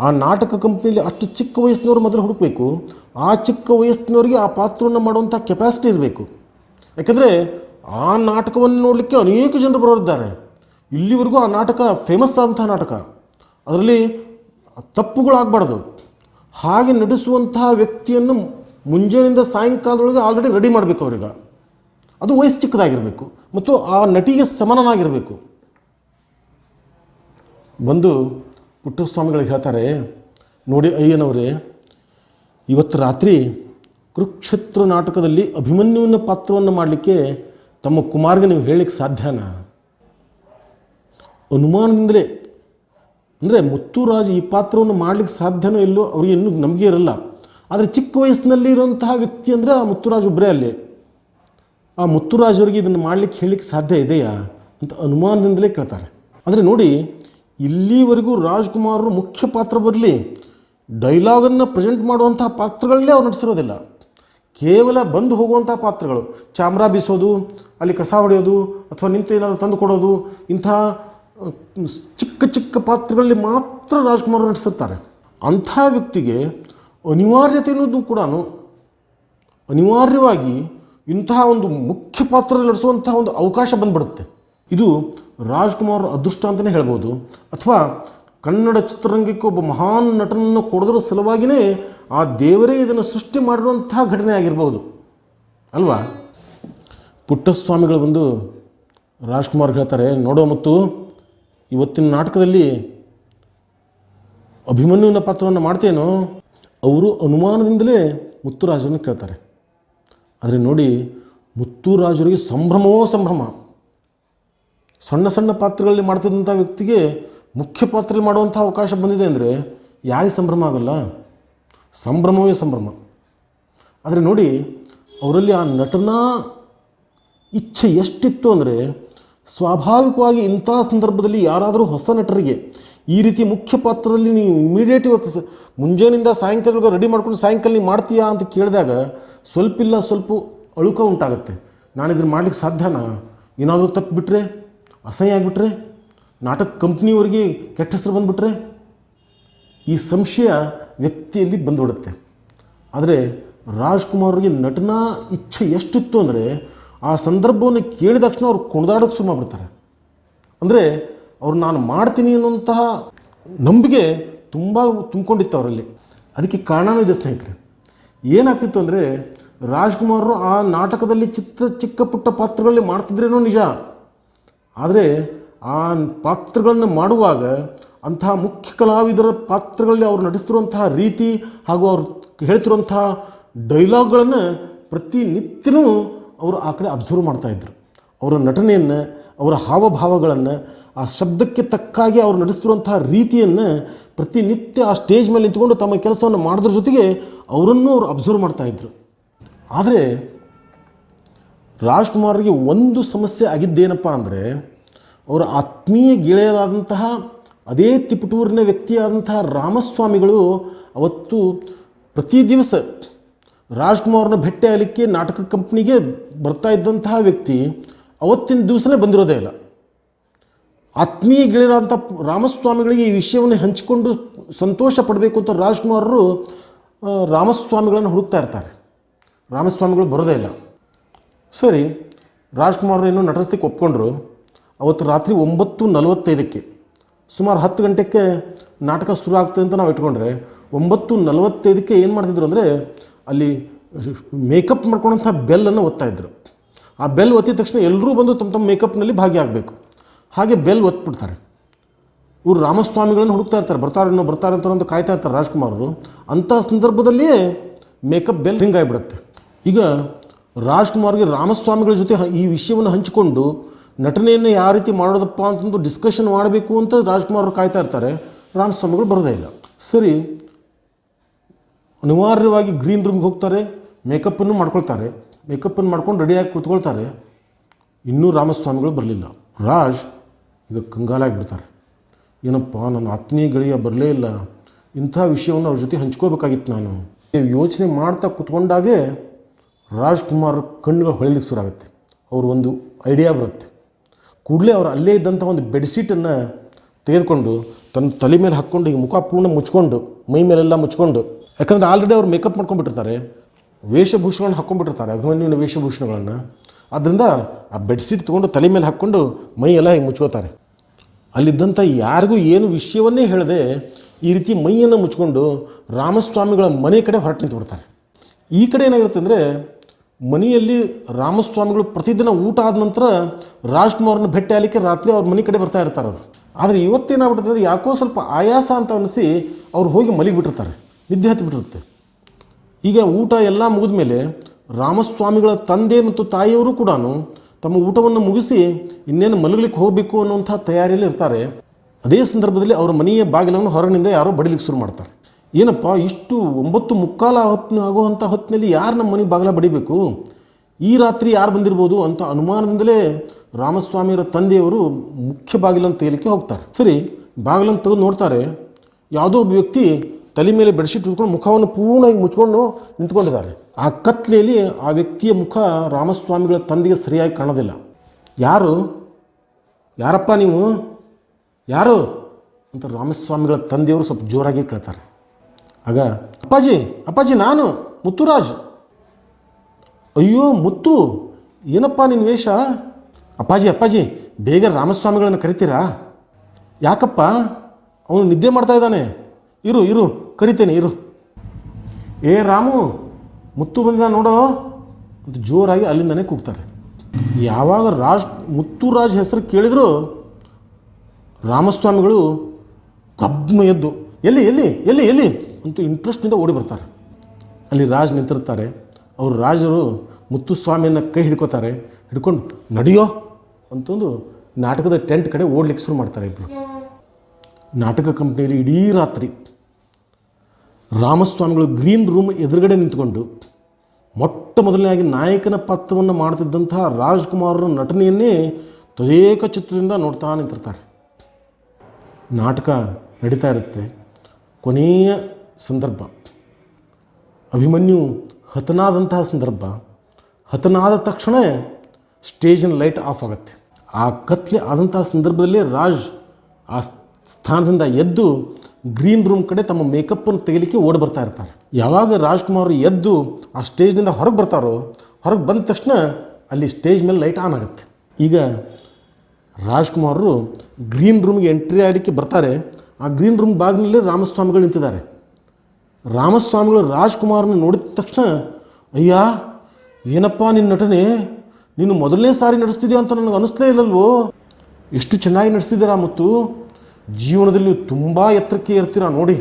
Speaker 1: ಆ ನಾಟಕ ಕಂಪ್ನಿಯಲ್ಲಿ ಅಷ್ಟು ಚಿಕ್ಕ ವಯಸ್ಸಿನವರು ಮೊದಲು ಹುಡುಕಬೇಕು. ಆ ಚಿಕ್ಕ ವಯಸ್ಸಿನವರಿಗೆ ಆ ಪಾತ್ರವನ್ನು ಮಾಡುವಂಥ ಕೆಪಾಸಿಟಿ ಇರಬೇಕು. ಯಾಕೆಂದರೆ ಆ ನಾಟಕವನ್ನು ನೋಡಲಿಕ್ಕೆ ಅನೇಕ ಜನರು ಬರೋರಿದ್ದಾರೆ. ಇಲ್ಲಿವರೆಗೂ ಆ ನಾಟಕ ಫೇಮಸ್ ಆದಂತಹ ನಾಟಕ. ಅದರಲ್ಲಿ ತಪ್ಪುಗಳಾಗಬಾರ್ದು. ಹಾಗೆ ನಡೆಸುವಂತಹ ವ್ಯಕ್ತಿಯನ್ನು ಮುಂಜಾನೆಯಿಂದ ಸಾಯಂಕಾಲದೊಳಗೆ ಆಲ್ರೆಡಿ ರೆಡಿ ಮಾಡಬೇಕು ಅವ್ರಿಗೆ. ಅದು ವಯಸ್ಸು ಚಿಕ್ಕದಾಗಿರಬೇಕು. ಮತ್ತು ಆ ನಟಿಗೆ ಸಮನನಾಗಿರಬೇಕು ಬಂದು ಪುಟ್ಟಸ್ವಾಮಿಗಳಿಗೆ ಹೇಳ್ತಾರೆ, ನೋಡಿ ಅಯ್ಯನವರೇ, ಇವತ್ತು ರಾತ್ರಿ ಕುರುಕ್ಷೇತ್ರ ನಾಟಕದಲ್ಲಿ ಅಭಿಮನ್ಯುವಿನ ಪಾತ್ರವನ್ನು ಮಾಡಲಿಕ್ಕೆ ತಮ್ಮ ಕುಮಾರ್ಗೆ ನೀವು ಹೇಳಲಿಕ್ಕೆ ಸಾಧ್ಯನಾ? ಅನುಮಾನದಿಂದಲೇ. ಅಂದರೆ ಮುತ್ತುರಾಜ್ ಈ ಪಾತ್ರವನ್ನು ಮಾಡಲಿಕ್ಕೆ ಸಾಧ್ಯನೋ ಇಲ್ಲೋ ಅವ್ರಿಗೆ ಇನ್ನೂ ನಮಗೆ ಇರಲ್ಲ. ಆದರೆ ಚಿಕ್ಕ ವಯಸ್ಸಿನಲ್ಲಿ ಇರುವಂತಹ ವ್ಯಕ್ತಿ ಅಂದರೆ ಆ ಮುತ್ತುರಾಜ್ ಒಬ್ಬರೇ ಅಲ್ಲಿ. ಆ ಮುತ್ತುರಾಜ್ ಅವರಿಗೆ ಇದನ್ನು ಮಾಡಲಿಕ್ಕೆ ಹೇಳಲಿಕ್ಕೆ ಸಾಧ್ಯ ಇದೆಯಾ ಅಂತ ಅನುಮಾನದಿಂದಲೇ ಕೇಳ್ತಾರೆ. ಅಂದರೆ ನೋಡಿ ಇಲ್ಲಿವರೆಗೂ ರಾಜ್ಕುಮಾರರು ಮುಖ್ಯ ಪಾತ್ರ ಬರಲಿ. ಡೈಲಾಗನ್ನು ಪ್ರೆಸೆಂಟ್ ಮಾಡುವಂಥ ಪಾತ್ರಗಳಲ್ಲೇ ಅವ್ರು ನಡೆಸಿರೋದಿಲ್ಲ. ಕೇವಲ ಬಂದು ಹೋಗುವಂಥ ಪಾತ್ರಗಳು. ಚಾಮ್ರ ಬೀಸೋದು, ಅಲ್ಲಿ ಕಸ ಹೊಡೆಯೋದು, ಅಥವಾ ನಿಂತು ಏನಾದರೂ ತಂದು ಕೊಡೋದು ಇಂಥ ಚಿಕ್ಕ ಚಿಕ್ಕ ಪಾತ್ರಗಳಲ್ಲಿ ಮಾತ್ರ ರಾಜ್ಕುಮಾರ್ ನಟಿಸುತ್ತಾರೆ ಅಂಥ ವ್ಯಕ್ತಿಗೆ ಅನಿವಾರ್ಯತೆ ಅನ್ನೋದು ಕೂಡ ಅನಿವಾರ್ಯವಾಗಿ ಇಂತಹ ಒಂದು ಮುಖ್ಯ ಪಾತ್ರ ನಡೆಸುವಂತಹ ಒಂದು ಅವಕಾಶ ಬಂದ್ಬಿಡುತ್ತೆ. ಇದು ರಾಜ್ಕುಮಾರ್ ಅದೃಷ್ಟ ಅಂತಲೇ ಹೇಳ್ಬೋದು. ಅಥವಾ ಕನ್ನಡ ಚಿತ್ರರಂಗಕ್ಕೆ ಒಬ್ಬ ಮಹಾನ್ ನಟನನ್ನು ಕೊಡೋದ್ರ ಸಲುವಾಗಿಯೇ ಆ ದೇವರೇ ಇದನ್ನು ಸೃಷ್ಟಿ ಮಾಡಿರುವಂತಹ ಘಟನೆ ಆಗಿರ್ಬೋದು. ಅಲ್ವಾ? ಪುಟ್ಟಸ್ವಾಮಿಗಳು ಬಂದು ರಾಜ್ಕುಮಾರ್ ಹೇಳ್ತಾರೆ, ನೋಡೋ ಮತ್ತು, ಇವತ್ತಿನ ನಾಟಕದಲ್ಲಿ ಅಭಿಮನ್ಯುವಿನ ಪಾತ್ರವನ್ನು ಮಾಡ್ತೇನೋ, ಅವರು ಅನುಮಾನದಿಂದಲೇ ಮುತ್ತುರಾಜರನ್ನು ಕೇಳ್ತಾರೆ. ಆದರೆ ನೋಡಿ ಮುತ್ತುರಾಜರಿಗೆ ಸಂಭ್ರಮವೋ ಸಂಭ್ರಮ. ಸಣ್ಣ ಸಣ್ಣ ಪಾತ್ರಗಳಲ್ಲಿ ಮಾಡ್ತಿದ್ದಂಥ ವ್ಯಕ್ತಿಗೆ ಮುಖ್ಯ ಪಾತ್ರದಲ್ಲಿ ಮಾಡುವಂಥ ಅವಕಾಶ ಬಂದಿದೆ ಅಂದರೆ ಯಾರಿಗೆ ಸಂಭ್ರಮ ಆಗಲ್ಲ? ಸಂಭ್ರಮವೇ ಸಂಭ್ರಮ. ಆದರೆ ನೋಡಿ, ಅವರಲ್ಲಿ ಆ ನಟನಾ ಇಚ್ಛೆ ಎಷ್ಟಿತ್ತು ಅಂದರೆ ಸ್ವಾಭಾವಿಕವಾಗಿ ಇಂಥ ಸಂದರ್ಭದಲ್ಲಿ ಯಾರಾದರೂ ಹೊಸ ನಟರಿಗೆ ಈ ರೀತಿ ಮುಖ್ಯ ಪಾತ್ರದಲ್ಲಿ ನೀವು ಇಮಿಡಿಯೇಟ್ ಇವತ್ತು ಮುಂಜಾನೆಯಿಂದ ಸಾಯಂಕಾಲ ರೆಡಿ ಮಾಡ್ಕೊಂಡು ಸಾಯಂಕಾಲ ನೀವು ಮಾಡ್ತೀಯಾ ಅಂತ ಕೇಳಿದಾಗ ಸ್ವಲ್ಪ ಇಲ್ಲ ಸ್ವಲ್ಪ ಅಳುಕ ಉಂಟಾಗುತ್ತೆ. ನಾನು ಇದನ್ನು ಮಾಡ್ಲಿಕ್ಕೆ ಸಾಧ್ಯನಾ? ಏನಾದರೂ ತಪ್ಪಿಬಿಟ್ರೆ? ಅಸಹ್ಯ ಆಗಿಬಿಟ್ರೆ, ನಾಟಕ ಕಂಪ್ನಿಯವರಿಗೆ ಕೆಟ್ಟ ಹೆಸರು ಬಂದುಬಿಟ್ರೆ ಈ ಸಂಶಯ ವ್ಯಕ್ತಿಯಲ್ಲಿ ಬಂದುಬಿಡುತ್ತೆ. ಆದರೆ ರಾಜ್ಕುಮಾರ್ ಅವ್ರಿಗೆ ನಟನಾ ಇಚ್ಛೆ ಎಷ್ಟಿತ್ತು ಅಂದರೆ ಆ ಸಂದರ್ಭವನ್ನು ಕೇಳಿದ ತಕ್ಷಣ ಅವ್ರು ಕುಣಿದಾಡೋಕ್ಕೆ ಶುರು ಮಾಡಿಬಿಡ್ತಾರೆ. ಅಂದರೆ ಅವ್ರು ನಾನು ಮಾಡ್ತೀನಿ ಅನ್ನುವಂತಹ ನಂಬಿಕೆ ತುಂಬ ತುಂಬಿಕೊಂಡಿತ್ತು ಅವರಲ್ಲಿ. ಅದಕ್ಕೆ ಕಾರಣವೇ ಇದೆ ಸ್ನೇಹಿತರೆ. ಏನಾಗ್ತಿತ್ತು ಅಂದರೆ ರಾಜ್ಕುಮಾರರು ಆ ನಾಟಕದಲ್ಲಿ ಚಿತ್ತ ಚಿಕ್ಕ ಪುಟ್ಟ ಪಾತ್ರಗಳಲ್ಲಿ ಮಾಡ್ತಿದ್ರೇನೋ ನಿಜ. ಆದರೆ ಆ ಪಾತ್ರಗಳನ್ನು ಮಾಡುವಾಗ ಅಂತಹ ಮುಖ್ಯ ಕಲಾವಿದರ ಪಾತ್ರಗಳಲ್ಲಿ ಅವರು ನಟಿಸ್ತಿರುವಂತಹ ರೀತಿ ಹಾಗೂ ಅವರು ಹೇಳ್ತಿರುವಂತಹ ಡೈಲಾಗ್ಗಳನ್ನು ಪ್ರತಿನಿತ್ಯನೂ ಅವರು ಆ ಕಡೆ ಅಬ್ಸರ್ವ್ ಮಾಡ್ತಾಯಿದ್ರು ಅವರ ನಟನೆಯನ್ನು, ಅವರ ಹಾವಭಾವಗಳನ್ನು, ಆ ಶಬ್ದಕ್ಕೆ ತಕ್ಕಾಗಿ ಅವರು ನಡೆಸ್ತಿರುವಂತಹ ರೀತಿಯನ್ನು ಪ್ರತಿನಿತ್ಯ ಆ ಸ್ಟೇಜ್ ಮೇಲೆ ನಿಂತ್ಕೊಂಡು ತಮ್ಮ ಕೆಲಸವನ್ನು ಮಾಡೋದ್ರ ಜೊತೆಗೆ ಅವರನ್ನು ಅವರು ಅಬ್ಸರ್ವ್ ಮಾಡ್ತಾಯಿದ್ರು ಆದರೆ ರಾಜ್ಕುಮಾರ್ಗೆ ಒಂದು ಸಮಸ್ಯೆ ಆಗಿದ್ದೇನಪ್ಪ ಅಂದರೆ ಅವರ ಆತ್ಮೀಯ ಗೆಳೆಯರಾದಂತಹ ಅದೇ ತಿಪಟೂರಿನ ವ್ಯಕ್ತಿಯಾದಂತಹ ರಾಮಸ್ವಾಮಿಗಳು ಅವತ್ತು ಪ್ರತಿ ದಿವಸ ರಾಜ್ಕುಮಾರ್ನ ಭೇಟಿ ಆಗಲಿಕ್ಕೆ ನಾಟಕ ಕಂಪ್ನಿಗೆ ಬರ್ತಾ ಇದ್ದಂತಹ ವ್ಯಕ್ತಿ ಅವತ್ತಿನ ದಿವಸನೇ ಬಂದಿರೋದೇ ಇಲ್ಲ. ಆತ್ಮೀಯ ಗೆಳೆಯರಾದಂಥ ರಾಮಸ್ವಾಮಿಗಳಿಗೆ ಈ ವಿಷಯವನ್ನು ಹಂಚಿಕೊಂಡು ಸಂತೋಷ ಪಡಬೇಕು ಅಂತ ರಾಜ್ಕುಮಾರರು ರಾಮಸ್ವಾಮಿಗಳನ್ನು ಹುಡುಕ್ತಾ ಇರ್ತಾರೆ. ರಾಮಸ್ವಾಮಿಗಳು ಬರೋದೇ ಇಲ್ಲ. ಸರಿ ರಾಜ್ಕುಮಾರ್ ಏನೋ ನಟಿಸ್ಲಿಕ್ಕೆ ಒಪ್ಕೊಂಡ್ರು. ಅವತ್ತು ರಾತ್ರಿ ಒಂಬತ್ತು ನಲವತ್ತೈದಕ್ಕೆ ಸುಮಾರು ಹತ್ತು ಗಂಟೆಗೆ ನಾಟಕ ಶುರು ಆಗ್ತದೆ ಅಂತ ನಾವು ಇಟ್ಕೊಂಡ್ರೆ ಒಂಬತ್ತು ನಲವತ್ತೈದಕ್ಕೆ ಏನು ಮಾಡ್ತಿದ್ರು ಅಂದರೆ ಅಲ್ಲಿ ಮೇಕಪ್ ಮಾಡ್ಕೊಂಡಂಥ ಬೆಲ್ಲನ್ನು ಇದ್ರು. ಆ ಬೆಲ್ ಒತ್ತಿದ ತಕ್ಷಣ ಎಲ್ಲರೂ ಬಂದು ತಮ್ಮ ತಮ್ಮ ಮೇಕಪ್ನಲ್ಲಿ ಭಾಗಿಯಾಗಬೇಕು. ಹಾಗೆ ಬೆಲ್ ಒತ್ಬಿಡ್ತಾರೆ. ಇವರು ರಾಮಸ್ವಾಮಿಗಳನ್ನು ಹುಡುಕ್ತಾ ಇರ್ತಾರೆ, ಬರ್ತಾರೆ ಇನ್ನೂ ಬರ್ತಾರೆ ಅಂತ ಒಂದು ಕಾಯ್ತಾ ಇರ್ತಾರೆ ರಾಜ್ಕುಮಾರರು ಅಂಥ ಸಂದರ್ಭದಲ್ಲಿಯೇ ಮೇಕಪ್ ಬೆಲ್ ರಿಂಗ್ ಆಗಿಬಿಡುತ್ತೆ. ಈಗ ರಾಜ್ಕುಮಾರ್ಗೆ ರಾಮಸ್ವಾಮಿಗಳ ಜೊತೆ ಈ ವಿಷಯವನ್ನು ಹಂಚಿಕೊಂಡು ನಟನೆಯನ್ನು ಯಾವ ರೀತಿ ಮಾಡೋದಪ್ಪ ಅಂತಂದು ಡಿಸ್ಕಷನ್ ಮಾಡಬೇಕು ಅಂತ ರಾಜ್ಕುಮಾರ್ ಅವರು ಕಾಯ್ತಾ ಇರ್ತಾರೆ. ರಾಮಸ್ವಾಮಿಗಳು ಬರೋದೇ ಇಲ್ಲ. ಸರಿ, ಅನಿವಾರ್ಯವಾಗಿ ಗ್ರೀನ್ ರೂಮ್ಗೆ ಹೋಗ್ತಾರೆ ಮೇಕಪ್ಪನ್ನು ಮಾಡ್ಕೊಳ್ತಾರೆ. ಮೇಕಪ್ಪನ್ನು ಮಾಡ್ಕೊಂಡು ರೆಡಿಯಾಗಿ ಕೂತ್ಕೊಳ್ತಾರೆ. ಇನ್ನೂ ರಾಮಸ್ವಾಮಿಗಳು ಬರಲಿಲ್ಲ. ರಾಜ್ ಈಗ ಕಂಗಾಲಾಗಿಬಿಡ್ತಾರೆ ಏನಪ್ಪ, ನನ್ನ ಆತ್ಮೀಯ ಗೆಳೆಯ ಬರಲೇ ಇಲ್ಲ. ಇಂಥ ವಿಷಯವನ್ನು ಅವ್ರ ಜೊತೆ ಹಂಚ್ಕೋಬೇಕಾಗಿತ್ತು ನಾನು. ಯೋಚನೆ ಮಾಡ್ತಾ ಕೂತ್ಕೊಂಡಾಗೆ ರಾಜ್ಕುಮಾರ್ ಕಣ್ಣುಗಳು ಹೊಳಿಲಿಕ್ಕೆ ಶುರುವಾಗುತ್ತೆ ಅವ್ರ ಒಂದು ಐಡಿಯಾ ಬರುತ್ತೆ. ಕೂಡಲೇ ಅವರು ಅಲ್ಲೇ ಇದ್ದಂಥ ಒಂದು ಬೆಡ್ಶೀಟನ್ನು ತೆಗೆದುಕೊಂಡು ತನ್ನ ತಲೆ ಮೇಲೆ ಹಾಕ್ಕೊಂಡು ಈ ಮುಖ ಪೂರ್ಣ ಮುಚ್ಕೊಂಡು, ಮೈ ಮೇಲೆಲ್ಲ ಮುಚ್ಕೊಂಡು, ಯಾಕಂದರೆ ಆಲ್ರೆಡಿ ಅವ್ರು ಮೇಕಪ್ ಮಾಡ್ಕೊಂಡ್ಬಿಟ್ಟಿರ್ತಾರೆ, ವೇಷಭೂಷಣಗಳನ್ನ ಹಾಕ್ಕೊಂಡ್ಬಿಟ್ಟಿರ್ತಾರೆ, ಅಭಿಮನ್ಯುವಿನ ವೇಷಭೂಷಣಗಳನ್ನು. ಅದರಿಂದ ಆ ಬೆಡ್ಶೀಟ್ ತೊಗೊಂಡು ತಲೆ ಮೇಲೆ ಹಾಕ್ಕೊಂಡು ಮೈ ಎಲ್ಲ ಹಿಂಗೆ ಮುಚ್ಕೋತಾರೆ. ಅಲ್ಲಿದ್ದಂಥ ಯಾರಿಗೂ ಏನು ವಿಷಯವನ್ನೇ ಹೇಳದೆ ಈ ರೀತಿ ಮೈಯನ್ನು ಮುಚ್ಕೊಂಡು ರಾಮಸ್ವಾಮಿಗಳ ಮನೆ ಕಡೆ ಹೊರಟು ನಿಂತುಬಿಡ್ತಾರೆ. ಈ ಕಡೆ ಏನಾಗಿರುತ್ತೆ ಅಂದರೆ ಮನೆಯಲ್ಲಿ ರಾಮಸ್ವಾಮಿಗಳು ಪ್ರತಿದಿನ ಊಟ ಆದ ನಂತರ ರಾಜ್ಕುಮಾರ್ನ ಭೇಟಿ ಆಗಲಿಕ್ಕೆ ರಾತ್ರಿ ಅವ್ರ ಮನೆ ಕಡೆ ಬರ್ತಾ ಇರ್ತಾರೆ ಅವರು. ಆದರೆ ಇವತ್ತೇನಾಗ್ಬಿಟ್ಟಿದೆ ಅಂದರೆ ಯಾಕೋ ಸ್ವಲ್ಪ ಆಯಾಸ ಅಂತ ಅನಿಸಿ ಅವ್ರು ಹೋಗಿ ಮಲಗಿಬಿಟ್ಟಿರ್ತಾರೆ ನಿದ್ದೆ ಹತ್ತಿ ಬಿಟ್ಟಿರುತ್ತೆ. ಈಗ ಊಟ ಎಲ್ಲ ಮುಗಿದ ಮೇಲೆ ರಾಮಸ್ವಾಮಿಗಳ ತಂದೆ ಮತ್ತು ತಾಯಿಯವರು ಕೂಡ ತಮ್ಮ ಊಟವನ್ನು ಮುಗಿಸಿ ಇನ್ನೇನು ಮಲಗಲಿಕ್ಕೆ ಹೋಗಬೇಕು ಅನ್ನುವಂಥ ತಯಾರಿಯಲ್ಲಿ ಇರ್ತಾರೆ. ಅದೇ ಸಂದರ್ಭದಲ್ಲಿ ಅವರ ಮನೆಯ ಬಾಗಿಲನ್ನು ಹೊರಗಿನಿಂದ ಯಾರೋ ಬಡಿಲಿಕ್ಕೆ ಶುರು ಮಾಡ್ತಾರೆ. ಏನಪ್ಪ, ಇಷ್ಟು ಒಂಬತ್ತು ಮುಕ್ಕಾಲ ಹೊತ್ತು ಆಗುವಂಥ ಹೊತ್ತಿನಲ್ಲಿ ಯಾರು ನಮ್ಮ ಮನೆಗೆ ಬಾಗಿಲ ಬಡಿಬೇಕು? ಈ ರಾತ್ರಿ ಯಾರು ಬಂದಿರ್ಬೋದು ಅಂತ ಅನುಮಾನದಿಂದಲೇ ರಾಮಸ್ವಾಮಿಯವರ ತಂದೆಯವರು ಮುಖ್ಯ ಬಾಗಿಲನ್ನು ತೆಗಿಲಿಕ್ಕೆ ಹೋಗ್ತಾರೆ. ಸರಿ, ಬಾಗಿಲನ್ನು ತೆಗೆದು ನೋಡ್ತಾರೆ. ಯಾವುದೋ ಒಬ್ಬ ವ್ಯಕ್ತಿ ತಲೆ ಮೇಲೆ ಬೆಡ್ಶೀಟ್ ಉಟ್ಕೊಂಡು ಮುಖವನ್ನು ಪೂರ್ಣವಾಗಿ ಮುಚ್ಕೊಂಡು ನಿಂತ್ಕೊಂಡಿದ್ದಾರೆ. ಆ ಕತ್ಲೆಯಲ್ಲಿ ಆ ವ್ಯಕ್ತಿಯ ಮುಖ ರಾಮಸ್ವಾಮಿಗಳ ತಂದೆಗೆ ಸರಿಯಾಗಿ ಕಾಣೋದಿಲ್ಲ. ಯಾರು? ಯಾರಪ್ಪ ನೀವು? ಯಾರು? ಅಂತ ರಾಮಸ್ವಾಮಿಗಳ ತಂದೆಯವರು ಸ್ವಲ್ಪ ಜೋರಾಗಿ ಕೇಳ್ತಾರೆ. ಆಗ, ಅಪ್ಪಾಜಿ ಅಪ್ಪಾಜಿ, ನಾನು, ಮುತ್ತುರಾಜ್. ಅಯ್ಯೋ, ಮುತ್ತು, ಏನಪ್ಪ ನಿನ್ನ ವೇಷ? ಅಪ್ಪಾಜಿ ಅಪ್ಪಾಜಿ, ಬೇಗ ರಾಮಸ್ವಾಮಿಗಳನ್ನು ಕರಿತೀರಾ? ಯಾಕಪ್ಪ? ಅವನು ನಿದ್ದೆ ಮಾಡ್ತಾ ಇದ್ದಾನೆ. ಇರು ಇರು, ಕರಿತೇನೆ, ಇರು. ಏ, ರಾಮು, ಮುತ್ತು ಬಂದ ನೋಡೋ? ಅಂತ ಜೋರಾಗಿ ಅಲ್ಲಿಂದನೇ ಕೂಗ್ತಾರೆ. ಯಾವಾಗ ರಾಜ್, ಮುತ್ತುರಾಜ್ ಹೆಸರು ಕೇಳಿದ್ರು, ರಾಮಸ್ವಾಮಿಗಳು ಕಬ್ಬು ಎದ್ದು ಎಲ್ಲಿ ಎಲ್ಲಿ ಎಲ್ಲಿ ಎಲ್ಲಿ? ಅಂತೂ ಇಂಟ್ರೆಸ್ಟ್ನಿಂದ ಓಡಿ ಬರ್ತಾರೆ. ಅಲ್ಲಿ ರಾಜ್ ನಿಂತಿರ್ತಾರೆ. ಅವರು ರಾಜರು ಮುತ್ತುಸ್ವಾಮಿಯನ್ನು ಕೈ ಹಿಡ್ಕೋತಾರೆ. ಹಿಡ್ಕೊಂಡು, ನಡೆಯೋ? ಅಂತಂದು ನಾಟಕದ ಟೆಂಟ್ ಕಡೆ ಓಡ್ಲಿಕ್ಕೆ ಶುರು ಮಾಡ್ತಾರೆ ಇಬ್ಬರು ನಾಟಕ ಕಂಪ್ನಿಯಲ್ಲಿ ಇಡೀ ರಾತ್ರಿ ರಾಮಸ್ವಾಮಿಗಳು ಗ್ರೀನ್ ರೂಮ್ ಎದುರುಗಡೆ ನಿಂತ್ಕೊಂಡು, ಮೊಟ್ಟ ಮೊದಲನೇ ನಾಯಕನ ಪಾತ್ರವನ್ನು ಮಾಡ್ತಿದ್ದಂತಹ ರಾಜ್ಕುಮಾರರ ನಟನೆಯನ್ನೇ ತದೇಕ ಚಿತ್ರದಿಂದ ನೋಡ್ತಾ ನಿಂತಿರ್ತಾರೆ. ನಾಟಕ ನಡೀತಾ ಇರುತ್ತೆ. ಕೊನೆಯ ಸಂದರ್ಭ. ಅಭಿಮನ್ಯು ಹತನಾದಂತಹ ಸಂದರ್ಭ. ಹತನಾದ ತಕ್ಷಣ ಸ್ಟೇಜಿನ ಲೈಟ್ ಆಫ್ ಆಗುತ್ತೆ. ಆ ಕತ್ಲೆ ಆದಂತಹ ಸಂದರ್ಭದಲ್ಲಿ ರಾಜ್ ಆ ಸ್ಥಾನದಿಂದ ಎದ್ದು ಗ್ರೀನ್ ರೂಮ್ ಕಡೆ ತಮ್ಮ ಮೇಕಪ್ಪನ್ನು ತೆಗಿಲಿಕ್ಕೆ ಓಡಿ ಬರ್ತಾ ಇರ್ತಾರೆ. ಯಾವಾಗ ರಾಜ್ಕುಮಾರ್ ಎದ್ದು ಆ ಸ್ಟೇಜ್ನಿಂದ ಹೊರಗೆ ಬರ್ತಾರೋ, ಹೊರಗೆ ಬಂದ ತಕ್ಷಣ ಅಲ್ಲಿ ಸ್ಟೇಜ್ ಮೇಲೆ ಲೈಟ್ ಆನ್ ಆಗುತ್ತೆ. ಈಗ ರಾಜ್ಕುಮಾರರು ಗ್ರೀನ್ ರೂಮ್ಗೆ ಎಂಟ್ರಿ ಆಗಲಿಕ್ಕೆ ಬರ್ತಾರೆ. ಆ ಗ್ರೀನ್ ರೂಮ್ ಬಾಗಿಲಲ್ಲಿ ರಾಮಸ್ವಾಮಿಗಳು ನಿಂತಿದ್ದಾರೆ. ರಾಮಸ್ವಾಮಿಗಳು ರಾಜ್ಕುಮಾರನ ನೋಡಿದ ತಕ್ಷಣ, ಅಯ್ಯ, ಏನಪ್ಪ ನಿನ್ನ ನಟನೆ? ನೀನು ಮೊದಲನೇ ಸಾರಿ ನಡೆಸ್ತಿದ್ಯಾ ಅಂತ ನನಗೆ ಅನಿಸ್ಲೇ ಇಲ್ಲಲ್ವೋ? ಎಷ್ಟು ಚೆನ್ನಾಗಿ ನಡೆಸಿದ್ದೀರಾ ಮತ್ತು? ಜೀವನದಲ್ಲಿ ತುಂಬ ಎತ್ತರಕ್ಕೆ ಇರ್ತೀರಾ ನೋಡಿ.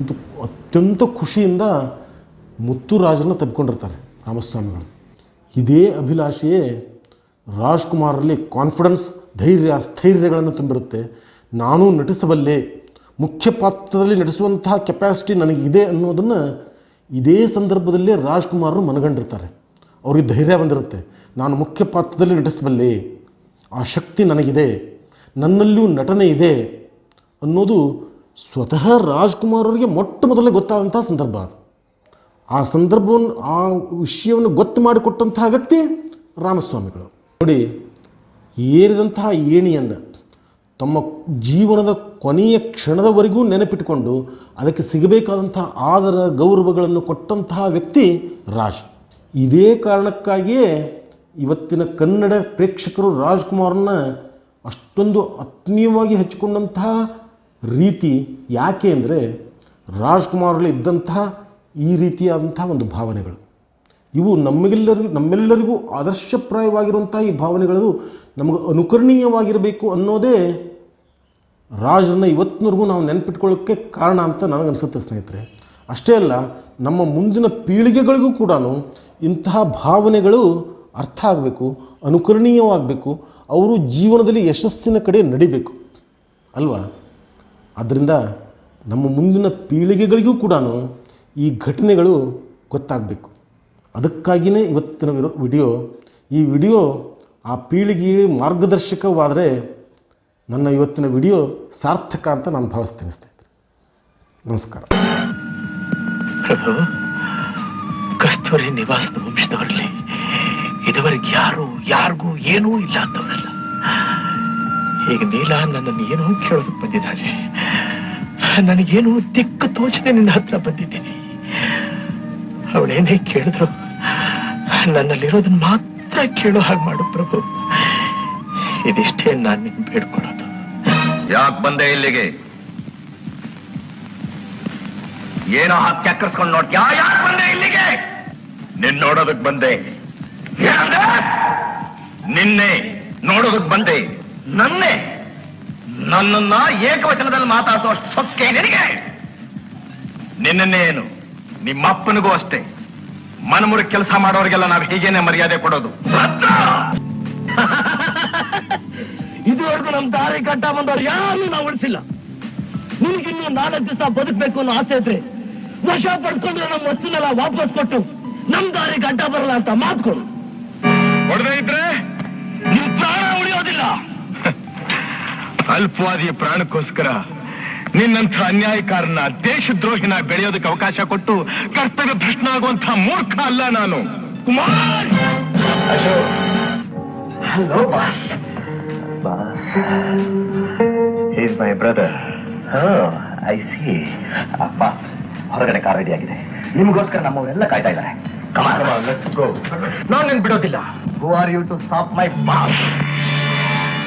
Speaker 1: ಇದು ಅತ್ಯಂತ ಖುಷಿಯಿಂದ ಮುತ್ತುರಾಜನ ತಬ್ಕೊಂಡಿರ್ತಾರೆ ರಾಮಸ್ವಾಮಿಗಳು. ಇದೇ ಅಭಿಲಾಷೆಯೇ ರಾಜ್ಕುಮಾರಲ್ಲಿ ಕಾನ್ಫಿಡೆನ್ಸ್ ಧೈರ್ಯ, ಸ್ಥೈರ್ಯಗಳನ್ನು ತುಂಬಿರುತ್ತೆ. ನಾನು ನಟಿಸಬಲ್ಲೆ. ಮುಖ್ಯ ಪಾತ್ರದಲ್ಲಿ ನಡೆಸುವಂತಹ ಕೆಪ್ಯಾಸಿಟಿ ನನಗಿದೆ ಅನ್ನೋದನ್ನು ಇದೇ ಸಂದರ್ಭದಲ್ಲಿ ರಾಜ್ಕುಮಾರರು ಮನಗಂಡಿರ್ತಾರೆ. ಅವ್ರಿಗೆ ಧೈರ್ಯ ಬಂದಿರುತ್ತೆ. ನಾನು ಮುಖ್ಯ ಪಾತ್ರದಲ್ಲಿ ನಟಿಸಬಲ್ಲೆ ಆ ಶಕ್ತಿ ನನಗಿದೆ. ನನ್ನಲ್ಲಿಯೂ ನಟನೆ ಇದೆ ಅನ್ನೋದು ಸ್ವತಃ ರಾಜ್ಕುಮಾರ್ ಅವರಿಗೆ ಮೊಟ್ಟ ಮೊದಲೇ ಗೊತ್ತಾದಂಥ ಸಂದರ್ಭ ಅದು. ಆ ಸಂದರ್ಭವನ್ನು ಆ ವಿಷಯವನ್ನು ಗೊತ್ತು ಮಾಡಿಕೊಟ್ಟಂತಹ ವ್ಯಕ್ತಿ ರಾಮಸ್ವಾಮಿಗಳು. ನೋಡಿ, ಏರಿದಂತಹ ಏಣಿಯನ್ನು ತಮ್ಮ ಜೀವನದ ಕೊನೆಯ ಕ್ಷಣದವರೆಗೂ ನೆನಪಿಟ್ಟುಕೊಂಡು ಅದಕ್ಕೆ ಸಿಗಬೇಕಾದಂಥ ಆದರ ಗೌರವಗಳನ್ನು ಕೊಟ್ಟಂತಹ ವ್ಯಕ್ತಿ ರಾಜ್. ಇದೇ ಕಾರಣಕ್ಕಾಗಿಯೇ ಇವತ್ತಿನ ಕನ್ನಡ ಪ್ರೇಕ್ಷಕರು ರಾಜ್ಕುಮಾರನ್ನ ಅಷ್ಟೊಂದು ಆತ್ಮೀಯವಾಗಿ ಹಚ್ಚಿಕೊಂಡಂತಹ ರೀತಿ ಯಾಕೆ ಅಂದರೆ ರಾಜ್ಕುಮಾರಲ್ಲಿ ಇದ್ದಂತಹ ಈ ರೀತಿಯಾದಂಥ ಒಂದು ಭಾವನೆಗಳು. ಇವು ನಮಗೆಲ್ಲರಿಗೂ ನಮ್ಮೆಲ್ಲರಿಗೂ ಆದರ್ಶಪ್ರಾಯವಾಗಿರುವಂಥ ಈ ಭಾವನೆಗಳು ನಮಗೆ ಅನುಕರಣೀಯವಾಗಿರಬೇಕು ಅನ್ನೋದೇ ರಾಜರನ್ನ ಇವತ್ತಿನವರೆಗೂ ನಾವು ನೆನಪಿಟ್ಕೊಳ್ಳೋಕ್ಕೆ ಕಾರಣ ಅಂತ ನನಗನ್ಸುತ್ತೆ ಸ್ನೇಹಿತರೆ. ಅಷ್ಟೇ ಅಲ್ಲ, ನಮ್ಮ ಮುಂದಿನ ಪೀಳಿಗೆಗಳಿಗೂ ಕೂಡ ಇಂತಹ ಭಾವನೆಗಳು ಅರ್ಥ ಆಗಬೇಕು, ಅನುಕರಣೀಯವಾಗಬೇಕು, ಅವರು ಜೀವನದಲ್ಲಿ ಯಶಸ್ಸಿನ ಕಡೆ ನಡಿಬೇಕು. ಅಲ್ವಾ? ಆದ್ದರಿಂದ ನಮ್ಮ ಮುಂದಿನ ಪೀಳಿಗೆಗಳಿಗೂ ಕೂಡ ಈ ಘಟನೆಗಳು ಗೊತ್ತಾಗಬೇಕು. ಅದಕ್ಕಾಗಿಯೇ ಇವತ್ತಿನ ವಿಡಿಯೋ. ಈ ವಿಡಿಯೋ ಆ ಪೀಳಿಗೆ ಮಾರ್ಗದರ್ಶಕವಾದರೆ ನನ್ನ ಇವತ್ತಿನ ವಿಡಿಯೋ ಸಾರ್ಥಕ ಅಂತ ನಾನು ಭಾವಿಸ್ತೇನೆ ಸ್ನೇಹಿತರೆ. ನಮಸ್ಕಾರ.
Speaker 2: ಕಸ್ತೂರಿ ನಿವಾಸದ ವಂಶದವರಲ್ಲಿ ಇದುವರೆಗೆ ಯಾರು, ಯಾರಿಗೂ ಏನೂ ಇಲ್ಲ ಅಂತವರಲ್ಲ. ಈಗ ನೀಲ ನನ್ನನ್ನು ಏನೋ ಕೇಳೋದಕ್ಕೆ ಬಂದಿದ್ದಾನೆ. ನನಗೇನು ದಿಕ್ಕು ತೋಚದೆ ನಿನ್ನ ಹತ್ರ ಬಂದಿದ್ದೀನಿ. ಅವಳೇನೇ ಕೇಳಿದ್ರು ನನ್ನಲ್ಲಿರೋದನ್ನ ಮಾತ್ರ ಕೇಳೋ ಹಾಗೆ ಮಾಡು ಪ್ರಭು. ಇದಿಷ್ಟೇ ನಾನು ನಿನ್ ಬೇಡ್ಕೊಳ್ಳೋದು.
Speaker 4: ಯಾಕೆ ಬಂದೆ ಇಲ್ಲಿಗೆ? ಏನೋ ಹಾಕಿ ಚಕ್ಕರ್ಸ್ಕೊಂಡು ನೋಡ್ತೀಯ ಬಂದೆ ಇಲ್ಲಿಗೆ? ನಿನ್ ನೋಡೋದಕ್ ಬಂದೆ? ನಿನ್ನೆ ನೋಡೋದಕ್ ಬಂದೆ. ನನ್ನೆ? ನನ್ನನ್ನ ಏಕವಚನದಲ್ಲಿ ಮಾತಾಡ್ಸೋಷ್ಟು ಸೊಕ್ಕೆ ನಿನಗೆ? ನಿನ್ನೇನು ನಿಮ್ಮಪ್ಪನಿಗೂ ಅಷ್ಟೇ. ಮನಮುರಿ ಕೆಲಸ ಮಾಡೋರಿಗೆಲ್ಲ ನಾವು ಹೀಗೇನೆ ಮರ್ಯಾದೆ ಕೊಡೋದು!
Speaker 5: ಇದುವರೆಗೂ ನಮ್ ದಾರಿ ಕಟ್ಟ ಬಂದವ್ರು ಯಾರು ನಾವು ಉಳಿಸಿಲ್ಲ. ನಿನಗಿನ್ನೂ ನಾಲ್ಕು ದಿವಸ ಬದುಕಬೇಕು ಅನ್ನೋ ಆಸೆ ಇದ್ರೆ ವಶ ಪಡ್ಕೊಂಡ್ರೆ ನಮ್ಮ ವಸ್ತುನೆಲ್ಲ ವಾಪಸ್ ಕೊಟ್ಟು ನಮ್ ದಾರಿ ಗಡ್ಡ ಬರಲ್ಲ ಅಂತ ಮಾತ್ಕೊಡು
Speaker 4: ಹೊಡೆದೇ ಇದ್ರೆ
Speaker 5: ನಿಮ್ ಪ್ರಾಣ ಉಳಿಯೋದಿಲ್ಲ.
Speaker 4: ಅಲ್ಪವಾದಿಯ ಪ್ರಾಣಕ್ಕೋಸ್ಕರ ನಿನ್ನಂಥ ಅನ್ಯಾಯಕಾರನ ದೇಶದ್ರೋಹಿನ ಬೆಳೆಯೋದಕ್ಕೆ ಅವಕಾಶ ಕೊಟ್ಟು ಕರ್ತವ್ಯ ಭ್ರಷ್ಟ ಆಗುವಂತಹ ಮೂರ್ಖ ಅಲ್ಲ ನಾನು.
Speaker 5: Kumar!
Speaker 2: Hello boss boss is my brother I see boss ಹೊರಗಡೆ ಕಾರ್ ರೆಡಿ ಆಗಿದೆ. ನಿಮಗೋಸ್ಕರ ನಮ್ಮವರೆಲ್ಲ ಕಾಯ್ತಾ ಇದ್ದಾರೆ. ನಾನು ನಿನ್ ಬಿಡೋದಿಲ್ಲ. Who are you to stop my boss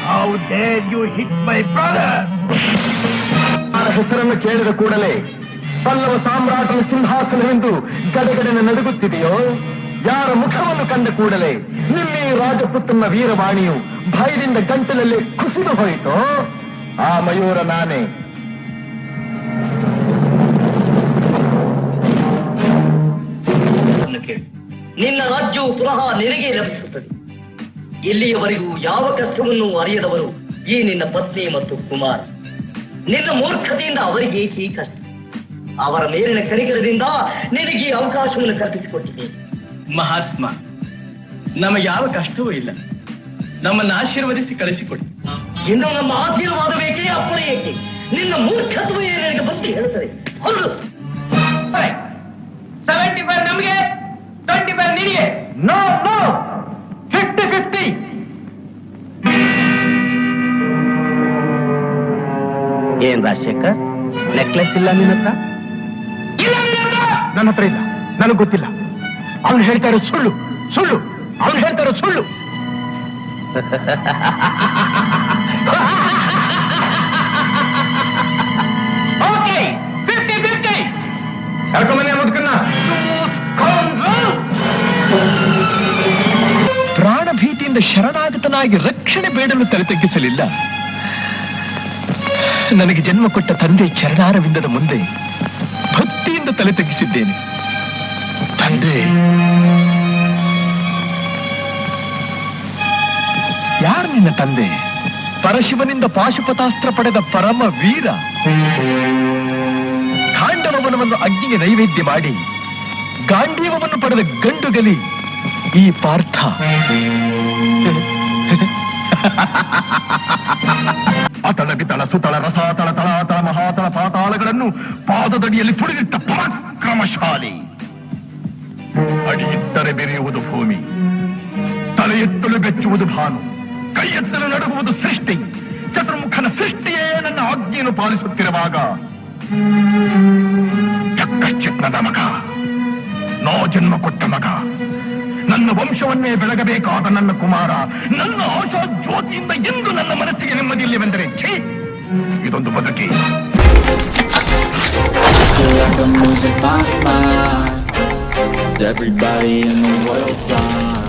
Speaker 2: how dare you hit my brother
Speaker 3: ಹೆಸರನ್ನು ಕೇಳಿದ ಕೂಡಲೇ ಪಲ್ಲವ ಸಾಮ್ರಾಟನ ಸಿಂಹಾಸನವೆಂದು ಗಡಗಡನೆ ನಡುಗುತ್ತಿದೆಯೋ? ಯಾರ ಮುಖವನ್ನು ಕಂಡ ಕೂಡಲೇ ನಿನ್ನೆ ರಾಜಪುತ್ರನ ವೀರವಾಣಿಯು ಭಯದಿಂದ ಗಂಟಲಲ್ಲಿ ಕುಸಿದು ಹೋಯಿತೋ? ಆ ಮಯೂರ ನಾನೇ.
Speaker 6: ನಿನ್ನ ರಾಜ್ಯವು ಪುನಃ ನಿನಗೆ ಲಭಿಸುತ್ತದೆ. ಇಲ್ಲಿಯವರೆಗೂ ಯಾವ ಕಷ್ಟವನ್ನು ಅರಿಯದವರು ಈ ನಿನ್ನ ಪತ್ನಿ ಮತ್ತು ಕುಮಾರ್. ನಿನ್ನ ಮೂರ್ಖತೆಯಿಂದ ಅವರಿಗೆ ಈ ಕಷ್ಟ. ಅವರ ಮೇಲಿನ ಕನಿಕರದಿಂದ ನಿನಗೆ ಈ ಅವಕಾಶವನ್ನು ಕಲ್ಪಿಸಿಕೊಟ್ಟಿದೆ.
Speaker 7: ಮಹಾತ್ಮ ನಮಗೆ ಯಾವ ಕಷ್ಟವೂ ಇಲ್ಲ. ನಮ್ಮನ್ನು ಆಶೀರ್ವದಿಸಿ ಕಳಿಸಿಕೊಡಿ.
Speaker 6: ಇನ್ನು ನಮ್ಮ ಆಶೀರ್ವಾದ ಬೇಕೇ ಅಪ್ಪರ ಏಕೆ? ನಿನ್ನ ಮೂರ್ಖತ್ವ ನನಗೆ ಬಂದು ಹೇಳುತ್ತದೆ? ಹೌದು
Speaker 7: ಸೆವೆಂಟಿ ಫೈವ್ ನಮಗೆ ಟ್ವೆಂಟಿ ಫೈವ್ ನಿನಗೆ.
Speaker 3: ನೋ ನೋ ಫಿಫ್ಟಿ ಫಿಫ್ಟಿ
Speaker 6: ಏನ್ ರಾಜಶೇಖರ್? ನೆಕ್ಲೆಸ್ ಇಲ್ಲ ನಿನ್ನ ಹತ್ರ?
Speaker 3: ನನ್ನ ಹತ್ರ! ಇಲ್ಲ. ನನಗೆ ಗೊತ್ತಿಲ್ಲ. ಅವನು ಹೇಳ್ತಾ ಇರೋ ಸುಳ್ಳು. ಸುಳ್ಳು. ಅವ್ನು ಹೇಳ್ತಾ ಇರೋ ಸುಳ್ಳು. ಪ್ರಾಣ
Speaker 4: ಭೀತಿಯಿಂದ ಶರಣಾಗತನಾಗಿ ರಕ್ಷಣೆ ಬೇಡಲು ತಲೆತಗ್ಗಿಸಲಿಲ್ಲ ನನಗೆ ಜನ್ಮ ಕೊಟ್ಟ ತಂದೆ ಚರಣಾರವಿಂದದ ಮುಂದೆ ಭಕ್ತಿಯಿಂದ ತಲೆ ತಗ್ಗಿಸಿದ್ದೇನೆ. ತಂದೆ, ಯಾರು ನಿನ್ನ ತಂದೆ? ಪರಶಿವನಿಂದ ಪಾಶುಪತಾಸ್ತ್ರ ಪಡೆದ ಪರಮ ವೀರ. ಕಾಂಡವನವನ್ನು ಅಗ್ನಿಗೆ ನೈವೇದ್ಯ ಮಾಡಿ, ಗಾಂಡೀವವನ್ನು ಪಡೆದ ಗಂಡುಗಲಿ ಈ ಪಾರ್ಥ. ಅತಳ ಬಿತಳ ಸುತಳ, ರಸಾತಳ, ತಳಾತಳ, ಮಹಾತಳ ಪಾತಾಳಗಳನ್ನು ಪಾದದಡಿಯಲ್ಲಿ ತುಳಿದಿಟ್ಟ ಪರಾಕ್ರಮಶಾಲಿ. ಅಡಿಯಿಟ್ಟರೆ ಬೆರೆಯುವುದು ಭೂಮಿ ತಲೆ ಎತ್ತಲು ಬೆಚ್ಚುವುದು ಭಾನು ಕೈ ಎತ್ತಲು ನಡುಗುವುದು ಸೃಷ್ಟಿ, ಚತುರ್ಮುಖನ ಸೃಷ್ಟಿಯೇ ನನ್ನ ಆಜ್ಞೆಯನ್ನು ಪಾಲಿಸುತ್ತಿರುವಾಗ ಯಕ್ಕಶ್ಚಿತ್ ನನ್ನ ಮಗ ನೋ ಜನ್ಮ ಕೊಟ್ಟ ಮಗ ನನ್ನ ವಂಶವನ್ನೇ ಬೆಳಗಬೇಕಾದ ನನ್ನ ಕುಮಾರ, ನನ್ನ ಆಶಾ ಜ್ಯೋತಿಯಿಂದ ಎಂದು ನನ್ನ ಮನಸ್ಸಿಗೆ ನೆಮ್ಮದಿಯಿಲ್ಲವೆಂದರೆ ಛೇ, ಇದೊಂದು ಬದುಕಿ
Speaker 8: everybody in the world?